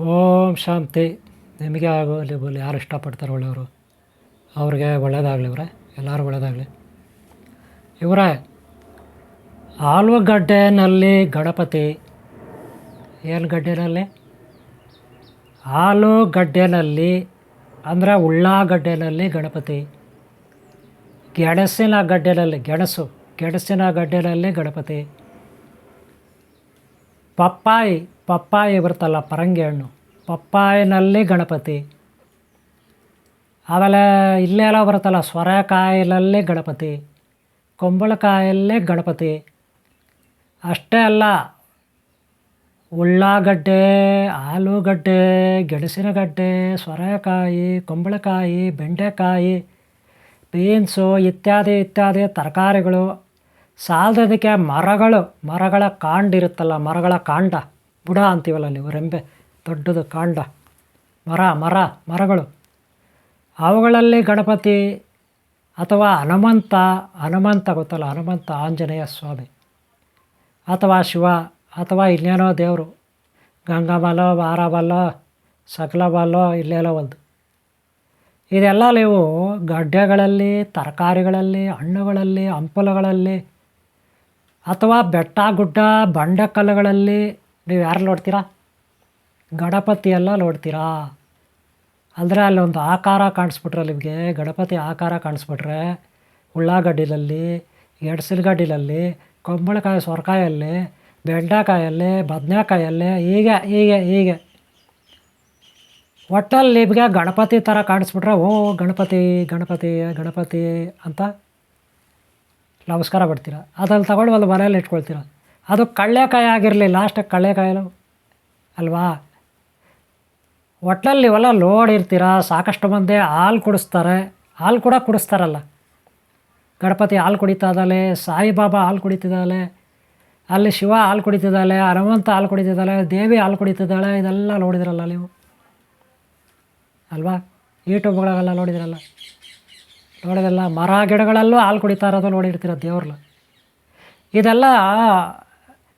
ಓಂ ಶಾಂತಿ. ನಿಮಗೆ ಆಗಲಿ ಬೋಲಿ ಯಾರು ಇಷ್ಟಪಡ್ತಾರೆ ಒಳ್ಳೆಯವರು. ಅವ್ರಿಗೆ ಒಳ್ಳೇದಾಗಲಿ ಇವರೇ. ಎಲ್ಲರೂ ಒಳ್ಳೇದಾಗಲಿ. ಇವರೇ, ಆಲೂಗಡ್ಡೆನಲ್ಲಿ ಗಣಪತಿ. ಏನು ಗಡ್ಡೆನಲ್ಲಿ? ಆಲೂಗಡ್ಡೆನಲ್ಲಿ, ಅಂದರೆ ಉಳ್ಳಾಗಡ್ಡೆನಲ್ಲಿ ಗಣಪತಿ. ಗೆಣಸಿನ ಗಡ್ಡೆನಲ್ಲಿ ಗೆಣಸು, ಗೆಣಸಿನ ಗಡ್ಡೆನಲ್ಲಿ ಗಣಪತಿ. ಪಪ್ಪಾಯಿ ಪಪ್ಪಾಯಿ ಬರುತ್ತಲ್ಲ ಪರಂಗಿ ಹಣ್ಣು. ಪಪ್ಪಾಯಿನಲ್ಲಿ ಗಣಪತಿ. ಆಮೇಲೆ ಇಲ್ಲೆಲ್ಲ ಬರುತ್ತಲ್ಲ ಸ್ವರಕಾಯಿಲಲ್ಲಿ ಗಣಪತಿ ಕುಂಬಳಕಾಯಲ್ಲಿ ಗಣಪತಿ. ಅಷ್ಟೇ ಅಲ್ಲ, ಉಳ್ಳಾಗಡ್ಡೆ, ಆಲೂಗಡ್ಡೆ ಗೆಣಸಿನಗಡ್ಡೆ ಸೊರೆಕಾಯಿ, ಕುಂಬಳಕಾಯಿ, ಬೆಂಡೆಕಾಯಿ, ಬೀನ್ಸು ಇತ್ಯಾದಿ ಇತ್ಯಾದಿ ತರಕಾರಿಗಳು ಸಾಲದದಕ್ಕೆ ಮರಗಳು, ಮರಗಳ ಕಾಂಡ ಇರುತ್ತಲ್ಲ ಮರಗಳ ಕಾಂಡ. ಬುಡ ಅಂತೀವಲ್ಲ ನೀವು, ರೆಂಬೆ, ದೊಡ್ಡದು ಕಾಂಡ. ಮರ ಮರ, ಮರಗಳು. ಅವುಗಳಲ್ಲಿ ಗಣಪತಿ ಅಥವಾ ಹನುಮಂತ ಹನುಮಂತ ಗೊತ್ತಲ್ಲ, ಹನುಮಂತ ಆಂಜನೇಯ ಸ್ವಾಮಿ. ಅಥವಾ ಶಿವ, ಅಥವಾ ಇನ್ನೇನೋ ದೇವರು. ಗಂಗಾಬಲೋ ವಾರಬಲ್ಲೋ ಸಕಲಬಲ್ಲೋ ಇಲ್ಲೆಲ್ಲ ಒಂದು. ಇದೆಲ್ಲ ನೀವು ಗಡ್ಡೆಗಳಲ್ಲಿ, ತರಕಾರಿಗಳಲ್ಲಿ, ಹಣ್ಣುಗಳಲ್ಲಿ, ಹಂಪಲುಗಳಲ್ಲಿ ಅಥವಾ ಬೆಟ್ಟ ಗುಡ್ಡ ಬಂಡೆಕಲ್ಲುಗಳಲ್ಲಿ ನೀವು ಯಾರು ನೋಡ್ತೀರಾ? ಗಣಪತಿ ಎಲ್ಲ ನೋಡ್ತೀರಾ? ಅಂದರೆ ಅಲ್ಲೊಂದು ಆಕಾರ ಕಾಣಿಸ್ಬಿಟ್ರೆ ನಿಮಗೆ, ಗಣಪತಿ ಆಕಾರ ಕಾಣಿಸ್ಬಿಟ್ರೆ ಉಳ್ಳಾಗಡ್ಡಿಲಲ್ಲಿ ಎಡ್ಸಿಲ್ಗಡ್ಡಿಲಲ್ಲಿ ಕೊಂಬಳಕಾಯಿ ಸೊರಕಾಯಲ್ಲಿ, ಬೆಂಡೆಕಾಯಲ್ಲಿ, ಬದನೆಕಾಯಲ್ಲಿ, ಹೀಗೆ ಹೀಗೆ ಹೀಗೆ. ಒಟ್ಟಲ್ಲಿ ನಿಮಗೆ ಗಣಪತಿ ಥರ ಕಾಣಿಸ್ಬಿಟ್ರೆ, ಓ ಗಣಪತಿ ಗಣಪತಿ ಗಣಪತಿ ಅಂತ ನಮಸ್ಕಾರ ಬಿಡ್ತೀರ ಅದ್ರಲ್ಲಿ ತಗೊಂಡು ಒಂದು ಮನೇಲಿ ಇಟ್ಕೊಳ್ತೀರ? ಅದು ಕಳ್ಳೆಕಾಯಿ ಆಗಿರಲಿ ಲಾಸ್ಟಿಗೆ ಕಳ್ಳೆಕಾಯಿಲು ಅಲ್ವಾ? ಒಟ್ಟಲ್ಲಿ ಲೋಡ್ ನೋಡಿರ್ತೀರ, ಸಾಕಷ್ಟು ಮಂದಿ ಹಾಲು ಕುಡಿಸ್ತಾರೆ. ಹಾಲು ಕೂಡ ಕುಡಿಸ್ತಾರಲ್ಲ. ಗಣಪತಿ ಹಾಲು ಕುಡಿತಾ ಇದ್ದಾಳೆ ಸಾಯಿಬಾಬಾ ಹಾಲು ಕುಡಿತಿದ್ದಾಳೆ, ಅಲ್ಲಿ ಶಿವ ಹಾಲು ಕುಡಿತಿದ್ದಾಳೆ, ಹನುಮಂತ ಹಾಲು ಕುಡಿತಿದ್ದಾಳೆ, ದೇವಿ ಹಾಲು ಕುಡಿತಿದ್ದಾಳೆ, ಇದೆಲ್ಲ ನೋಡಿದ್ರಲ್ಲ ನೀವು? ಅಲ್ವಾ? ಯೂಟ್ಯೂಬ್ಗಳಾಗೆಲ್ಲ ನೋಡಿದ್ರಲ್ಲ. ನೋಡಿದ್ರಲ್ಲ ಮರ ಗಿಡಗಳಲ್ಲೂ ಹಾಲು ಕುಡಿತಾ ಇರೋದು ನೋಡಿರ್ತೀರ ದೇವ್ರಲ್ಲ ಇದೆಲ್ಲ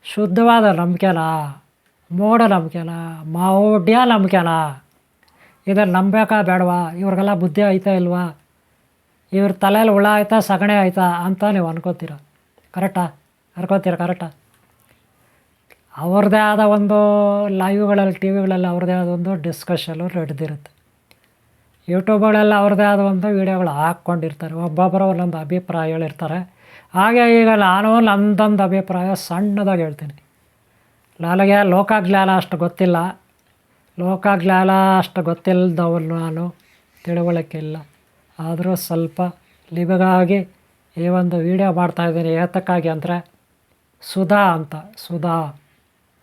ಶುದ್ಧವಾದ ನಂಬಿಕೆನ ಮೋಡ ನಂಬಿಕೆನ ಮೌಢ್ಯ ನಂಬಿಕೆನ ಇದನ್ನು ನಂಬಬೇಕಾ ಬೇಡವಾ? ಇವ್ರಿಗೆಲ್ಲ ಬುದ್ಧಿ ಆಯ್ತಾ ಇಲ್ವಾ? ಇವ್ರ ತಲೆಯಲ್ಲಿ ಹುಳ ಆಯ್ತಾ, ಸಗಣೆ ಆಯ್ತಾ ಅಂತ ನೀವು ಅನ್ಕೋತೀರ. ಕರೆಕ್ಟಾ? ಅನ್ಕೋತೀರ ಕರೆಕ್ಟಾ? ಅವ್ರದ್ದೇ ಆದ ಒಂದು ಲೈವ್ಗಳಲ್ಲಿ ಟಿ ವಿಗಳಲ್ಲಿ ಅವ್ರದ್ದೇ ಆದ ಒಂದು ಡಿಸ್ಕಷನ್ ನಡೆದಿರುತ್ತೆ. ಯೂಟ್ಯೂಬ್ಗಳೆಲ್ಲ ಅವ್ರದ್ದೇ ಆದ ಒಂದು ವೀಡಿಯೋಗಳು ಹಾಕ್ಕೊಂಡಿರ್ತಾರೆ. ಒಬ್ಬೊಬ್ಬರು ಒಂದೊಂದು ಅಭಿಪ್ರಾಯ ಹೇಳಿರ್ತಾರೆ. ಹಾಗೆ ಈಗ ನಾನು ನಂದೊಂದು ಅಭಿಪ್ರಾಯ ಸಣ್ಣದಾಗಿ ಹೇಳ್ತೀನಿ. ನನಗೆ ಲೋಕಜ್ಞಾನ ಅಷ್ಟು ಗೊತ್ತಿಲ್ಲ. ಲೋಕಜ್ಞಾನ ಅಷ್ಟು ಗೊತ್ತಿಲ್ಲದವನು ನಾನು ತಿಳುವಳಿಕೆ ಇಲ್ಲ ಆದರೂ ಸ್ವಲ್ಪ ಲಿಬಗಾಗಿ ಈ ಒಂದು ವಿಡಿಯೋ ಮಾಡ್ತಾಯಿದ್ದೀನಿ ಏತಕ್ಕಾಗಿ ಅಂದರೆ ಸುಧಾ ಅಂತ. ಸುಧಾ.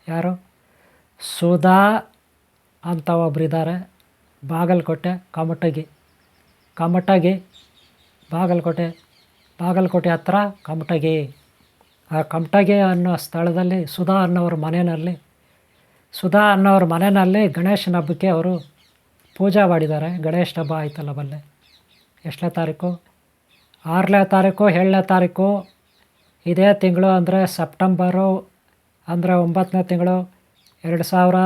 ಯಾರು? ಸುಧಾ ಅಂತ ಒಬ್ಬರಿದ್ದಾರೆ ಬಾಗಲಕೋಟೆ ಕಾಮಟಗಿ ಕಾಮಟಗಿ ಬಾಗಲಕೋಟೆ ಬಾಗಲಕೋಟೆ ಹತ್ರ ಕಮಟಗಿ ಆ ಕಮಟಗಿ ಅನ್ನೋ ಸ್ಥಳದಲ್ಲಿ ಸುಧಾ ಅನ್ನೋರ ಮನೆಯಲ್ಲಿ, ಸುಧಾ ಅನ್ನೋರ ಮನೆಯಲ್ಲಿ ಗಣೇಶನ ಹಬ್ಬಕ್ಕೆ ಅವರು ಪೂಜೆ ಮಾಡಿದ್ದಾರೆ. ಗಣೇಶನ ಹಬ್ಬ ಆಯ್ತಲ್ಲ ಬಲ್ಲೆ? ಎಷ್ಟನೇ ತಾರೀಕು? ಆರನೇ ತಾರೀಕು, ಏಳನೇ ತಾರೀಕು, ಇದೇ ತಿಂಗಳು ಅಂದರೆ ಸೆಪ್ಟೆಂಬರು ಅಂದರೆ ಒಂಬತ್ತನೇ ತಿಂಗಳು, ಎರಡು ಸಾವಿರ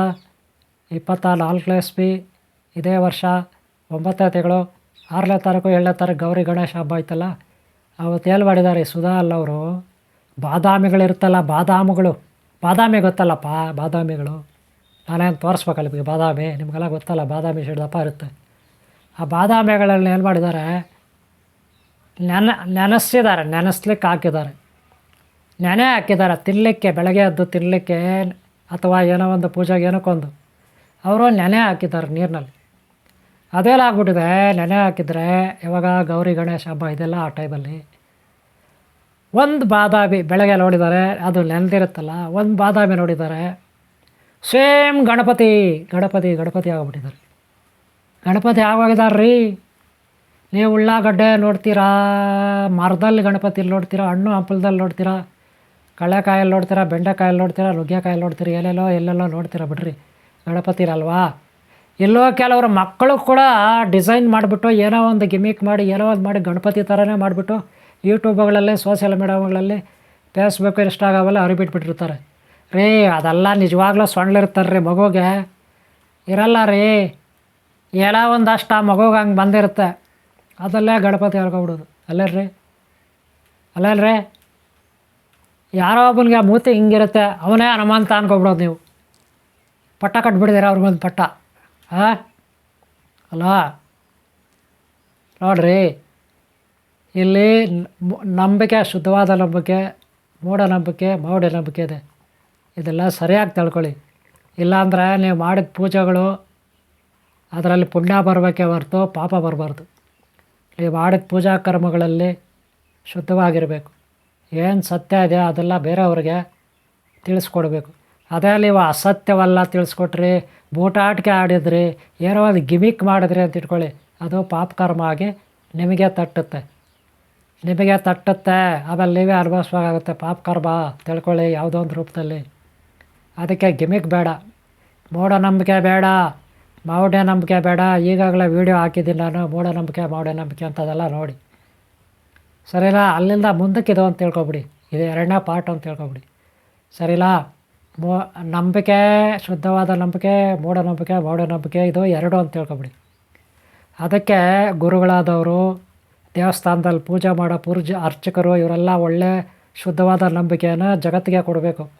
ಇಪ್ಪತ್ತ ನಾಲ್ಕನೇ ಇದೇ ವರ್ಷ ಒಂಬತ್ತನೇ ತಿಂಗಳು ಆರನೇ ತಾರೀಕು ಏಳನೇ ತಾರೀಕು ಗೌರಿ ಗಣೇಶ ಹಬ್ಬ ಆಯ್ತಲ್ಲ, ಅವತ್ತು ಏನು ಮಾಡಿದ್ದಾರೆ ಸುಧಾ ಅಲ್ಲವರು? ಬಾದಾಮಿಗಳಿರುತ್ತಲ್ಲ, ಬಾದಾಮಿಗಳು. ಬಾದಾಮಿ ಗೊತ್ತಲ್ಲಪ್ಪ, ಬಾದಾಮಿಗಳು. ನಾನೇನು ತೋರಿಸ್ಬೇಕಲ್ಲ ನಿಮಗೆ ಬಾದಾಮಿ? ನಿಮಗೆಲ್ಲ ಗೊತ್ತಲ್ಲ, ಬಾದಾಮಿ ದಪ್ಪ ಇರುತ್ತೆ. ಆ ಬಾದಾಮಿಗಳಲ್ಲಿ ಏನು ಮಾಡಿದ್ದಾರೆ? ನೆನ ನೆನೆಸಿದ್ದಾರೆ ನೆನೆಸ್ಲಿಕ್ಕೆ ಹಾಕಿದ್ದಾರೆ. ನೆನೆ ಹಾಕಿದ್ದಾರೆ ತಿನ್ನಲಿಕ್ಕೆ ಬೆಳಗ್ಗೆ ಎದ್ದು ತಿನ್ನಲಿಕ್ಕೆ ಅಥವಾ ಏನೋ ಒಂದು ಪೂಜೆಗೆ ಏನಕ್ಕೊಂದು ಅವರು ನೆನೆ ಹಾಕಿದ್ದಾರೆ ನೀರಿನಲ್ಲಿ. ಅದೆಲ್ಲ ಆಗ್ಬಿಟ್ಟಿದೆ, ನೆನೆ ಹಾಕಿದರೆ ಇವಾಗ ಗೌರಿ, ಗಣೇಶ ಹಬ್ಬ ಇದೆಲ್ಲ ಆ ಟೈಮಲ್ಲಿ. ಒಂದು ಬಾದಾಮಿ ಬೆಳಗ್ಗೆ ನೋಡಿದ್ದಾರೆ ಅದು ನೆನೆದಿರುತ್ತಲ್ಲ, ಒಂದು ಬಾದಾಮಿ ನೋಡಿದ್ದಾರೆ ಸೇಮ್ ಗಣಪತಿ ಗಣಪತಿ ಗಣಪತಿ ಆಗಿಬಿಟ್ಟಿದ್ದಾರೆ. ಗಣಪತಿ ಆಗೋಗಿದ್ದಾರೆ ನೀವು ಉಳ್ಳಾಗಡ್ಡೆ ನೋಡ್ತೀರಾ, ಮರದಲ್ಲಿ ಗಣಪತಿಲಿ ನೋಡ್ತೀರಾ, ಹಣ್ಣು ಹಂಪಲದಲ್ಲಿ ನೋಡ್ತೀರಾ ಕಳೆಕಾಯಲ್ಲಿ ನೋಡ್ತೀರಾ, ಬೆಂಡೆಕಾಯಲ್ಲಿ ನೋಡ್ತೀರಾ, ನುಗ್ಗೆಕಾಯಲ್ಲಿ ನೋಡ್ತೀರಾ, ಎಲ್ಲೆಲ್ಲೋ ಎಲ್ಲೆಲ್ಲೋ ನೋಡ್ತೀರಾ ಬಿಡ್ರಿ, ಗಣಪತಿರಲ್ವಾ? ಎಲ್ಲೋ ಕೆಲವರು ಮಕ್ಕಳು ಕೂಡ ಡಿಸೈನ್ ಮಾಡಿಬಿಟ್ಟು ಏನೋ ಒಂದು ಗಿಮಿಕ್ ಮಾಡಿ, ಏನೋ ಒಂದು ಮಾಡಿ ಗಣಪತಿ ಥರನೇ ಮಾಡಿಬಿಟ್ಟು ಯೂಟ್ಯೂಬ್ಗಳಲ್ಲಿ, ಸೋಷಿಯಲ್ ಮೀಡಿಯಾಗಳಲ್ಲಿ ಫೇಸ್ಬುಕ್, ಇನ್ಸ್ಟಾಗ್ರಾಮಲ್ಲಿ ಹರಿಬಿಟ್ಬಿಟ್ಟಿರ್ತಾರೆ. ರೀ, ಅದೆಲ್ಲ ನಿಜವಾಗ್ಲೂ ಸೊಳ್ಳಿರ್ತಾರೆ ರೀ ಮಗುಗೆ. ಇರಲ್ಲ ರೀ, ಏನೋ ಒಂದಷ್ಟು ಆ ಮಗುಗೆ ಹಂಗೆ ಬಂದಿರುತ್ತೆ. ಅದಲ್ಲೇ ಗಣಪತಿ ಹೇಳ್ಕೊಬಿಡೋದು ಅಲ್ಲೇ ಅಲ್ಲಲ್ರಿ ಯಾರೋ ಒಬ್ಬನಿಗೆ ಮೂತಿ ಹಿಂಗಿರುತ್ತೆ, ಅವನೇ ಹನುಮಂತ ಅನ್ಕೊಬಿಡೋದು ನೀವು. ಪಟ್ಟ ಕಟ್ಬಿಡಿದಿರ ಅವ್ರಿಗೊಂದು ಪಟ್ಟ. ಹಾಂ? ಅಲ್ಲ ನೋಡ್ರಿ, ಇಲ್ಲಿ ನಂಬಿಕೆ, ಶುದ್ಧವಾದ ನಂಬಿಕೆ ಮೂಢನಂಬಿಕೆ ಮೌಢ್ಯನಂಬಿಕೆ ಇದೆ. ಇದೆಲ್ಲ ಸರಿಯಾಗಿ ತಿಳ್ಕೊಳ್ಳಿ. ಇಲ್ಲಾಂದರೆ ನೀವು ಮಾಡಿದ ಪೂಜೆಗಳು, ಅದರಲ್ಲಿ ಪುಣ್ಯ ಬರಬೇಕೇ ಹೊರತು ಪಾಪ ಬರಬಾರ್ದು. ನೀವು ಮಾಡಿದ ಪೂಜಾ ಕರ್ಮಗಳಲ್ಲಿ ಶುದ್ಧವಾಗಿರಬೇಕು. ಏನು ಸತ್ಯ ಇದೆ ಅದೆಲ್ಲ ಬೇರೆಯವ್ರಿಗೆ ತಿಳಿಸ್ಕೊಡ್ಬೇಕು. ಅದೇ ಇವ ಅಸತ್ಯವಲ್ಲ ತಿಳಿಸ್ಕೊಟ್ರಿ ಬೂಟಾಟಿಕೆ ಆಡಿದ್ರಿ, ಏನೋ ಒಂದು ಗಿಮಿಕ್ ಮಾಡಿದ್ರಿ ಅಂತ ಇಟ್ಕೊಳ್ಳಿ, ಅದು ಪಾಪ ಕರ್ಮ ಆಗಿ ನಿಮಗೆ ತಟ್ಟುತ್ತೆ. ನಿಮಗೆ ತಟ್ಟುತ್ತೆ, ಆಮೇಲೆ ನೀವೇ ಅನುಭವಿಸ್ಬೇಕಾಗುತ್ತೆ, ಪಾಪ ಕರ್ಮ, ತಿಳ್ಕೊಳ್ಳಿ ಯಾವುದೋ ಒಂದು ರೂಪದಲ್ಲಿ. ಅದಕ್ಕೆ ಗಿಮಿಕ್ ಬೇಡ. ಮೂಢನಂಬಿಕೆ ಬೇಡ. ಮೌಢ್ಯನಂಬಿಕೆ ಬೇಡ. ಈಗಾಗಲೇ ವೀಡಿಯೋ ಹಾಕಿದ್ದೀನಿ ನಾನು ಮೂಢನಂಬಿಕೆ ಮೌಢ್ಯನಂಬಿಕೆ ಅಂತದೆಲ್ಲ ನೋಡಿ. ಸರಿಲ್ಲ ಅಲ್ಲಿಂದ ಮುಂದಕ್ಕೆ ಇದು ಅಂತ ತಿಳ್ಕೊಬಿಡಿ. ಇದು ಎರಡನೇ ಪಾರ್ಟ್ ಅಂತ ತಿಳ್ಕೊಬಿಡಿ. ಸರಿನಾ? ಮೋ, ನಂಬಿಕೆ, ಶುದ್ಧವಾದ ನಂಬಿಕೆ ಮೂಢನಂಬಿಕೆ ಮೌಢನಂಬಿಕೆ ಇದು ಎರಡು ಅಂತ ತಿಳ್ಕೊಬಿಡಿ. ಅದಕ್ಕೆ ಗುರುಗಳಾದವರು, ದೇವಸ್ಥಾನದಲ್ಲಿ ಪೂಜೆ ಮಾಡೋ ಪೂರ್ಜ ಅರ್ಚಕರು, ಇವರೆಲ್ಲ ಒಳ್ಳೆ ಶುದ್ಧವಾದ ನಂಬಿಕೆಯನ್ನು ಜಗತ್ತಿಗೆ ಕೊಡಬೇಕು.